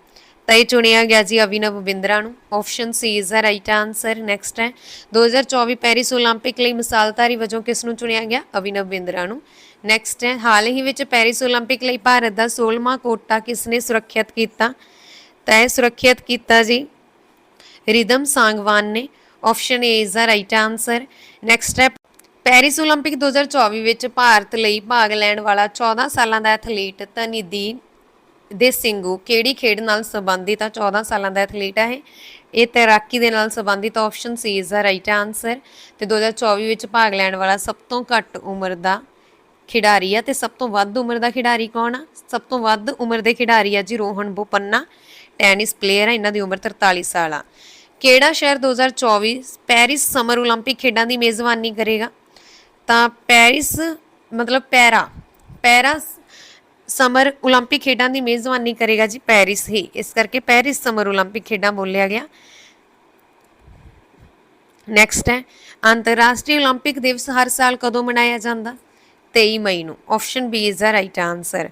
ਤਾਂ ਇਹ ਚੁਣਿਆ ਗਿਆ ਜੀ ਅਵਿਨਵ ਬਿੰਦਰਾ ਨੂੰ option C is the right answer next ਹੈ 2024 ਪੈਰਿਸ 올림픽 ਲਈ ਮਿਸਾਲਧਾਰੀ ਵਜੋਂ ਕਿਸ ਨੂੰ ਚੁਣਿਆ ਗਿਆ ਅਵਿਨਵ ਬਿੰਦਰਾ ਨੂੰ ਨੈਕਸਟ ਹੈ ਹਾਲ ਹੀ ਵਿੱਚ ਪੈਰਿਸ 올림픽 ਲਈ ਭਾਰਤ ਦਾ 16ਵਾਂ ਕੋਟਾ ਕਿਸ ਨੇ ਸੁਰੱਖਿਅਤ ਕੀਤਾ ਤਾਂ ਇਹ ਸੁਰੱਖਿਅਤ ਕੀਤਾ ਜੀ ਰਿਦਮ ਸਾਂਗਵਾਨ ਨੇ option A is the right answer next ਹੈ ਪੈਰਿਸ 올림픽 2024 ਵਿੱਚ ਭਾਰਤ ਲਈ ਭਾਗ ਲੈਣ ਵਾਲਾ 14 ਸਾਲਾਂ ਦਾ ਐਥਲੀਟ ਤਨਿਦੀ ਦੇ ਸਿੰਘੂ ਕਿਹੜੀ ਖੇਡ ਨਾਲ ਸੰਬੰਧਿਤ ਆ 14 ਸਾਲਾਂ ਦਾ ਐਥਲੀਟ ਹੈ ਇਹ ਇਹ ਤੈਰਾਕੀ ਦੇ ਨਾਲ ਸੰਬੰਧਿਤ option C is the right answer ਤੇ 2024 ਵਿੱਚ ਭਾਗ ਲੈਣ ਵਾਲਾ ਸਭ ਤੋਂ ਘੱਟ ਉਮਰ ਦਾ ਖਿਡਾਰੀ ਆ ਤੇ ਸਭ ਤੋਂ ਵੱਧ ਉਮਰ ਦਾ ਖਿਡਾਰੀ ਕੌਣ ਆ ਸਭ ਤੋਂ ਵੱਧ ਉਮਰ ਦੇ ਖਿਡਾਰੀ ਆ ਜੀ ਰੋਹਨ ਬੋਪੰਨਾ ਟੈਨਿਸ ਪਲੇਅਰ ਆ ਇਹਨਾਂ ਦੀ ਉਮਰ 43 ਸਾਲ ਆ ਕਿਹੜਾ ਸ਼ਹਿਰ 2024 ਪੈਰਿਸ ਸਮਰ 올림픽 ਖੇਡਾਂ ਦੀ ਮੇਜ਼ਬਾਨੀ ਕਰੇਗਾ ਤਾਂ ਪੈਰਿਸ ਮਤਲਬ ਪੈਰਾ ਪੈਰਾ ਸਮਰ 올림픽 ਖੇਡਾਂ ਦੀ ਮੇਜ਼ਬਾਨੀ ਕਰੇਗਾ ਜੀ ਪੈਰਿਸ ਹੀ ਇਸ ਕਰਕੇ ਪੈਰਿਸ ਸਮਰ 올림픽 ਖੇਡਾਂ ਬੋਲਿਆ ਗਿਆ ਨੈਕਸਟ ਹੈ ਅੰਤਰਰਾਸ਼ਟਰੀ 올림픽 ਦਿਵਸ ਹਰ ਸਾਲ ਕਦੋਂ ਮਨਾਇਆ ਜਾਂਦਾ 23 ਮਈ ਨੂੰ option B is the right answer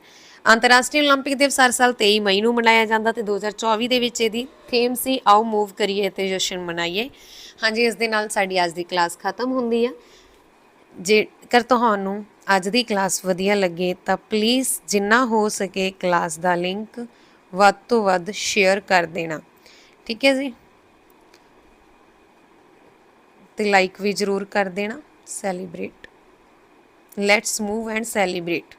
ਅੰਤਰਰਾਸ਼ਟਰੀ 올림픽 ਦਿਵਸ ਹਰ ਸਾਲ 23 ਮਈ ਨੂੰ ਮਨਾਇਆ ਜਾਂਦਾ ਤੇ 2024 ਦੇ ਵਿੱਚ ਇਹਦੀ ਥੀਮ ਸੀ ਆਓ ਮੂਵ ਕਰੀਏ ਤੇ ਜਸ਼ਨ ਮਨਾਈਏ ਹਾਂਜੀ ਇਸ ਦੇ ਨਾਲ ਸਾਡੀ ਅੱਜ ਦੀ ਕਲਾਸ ਖਤਮ ਹੁੰਦੀ ਆ ਜੇਕਰ ਤੁਹਾਨੂੰ ਅੱਜ ਦੀ ਕਲਾਸ ਵਧੀਆ ਲੱਗੇ ਤਾਂ ਪਲੀਜ਼ ਜਿੰਨਾ ਹੋ ਸਕੇ ਕਲਾਸ ਦਾ ਲਿੰਕ ਵੱਧ ਤੋਂ ਵੱਧ ਸ਼ੇਅਰ ਕਰ ਦੇਣਾ ਠੀਕ ਹੈ ਜੀ ਤੇ ਲਾਈਕ ਵੀ ਜ਼ਰੂਰ ਕਰ ਦੇਣਾ celebrate let's move and celebrate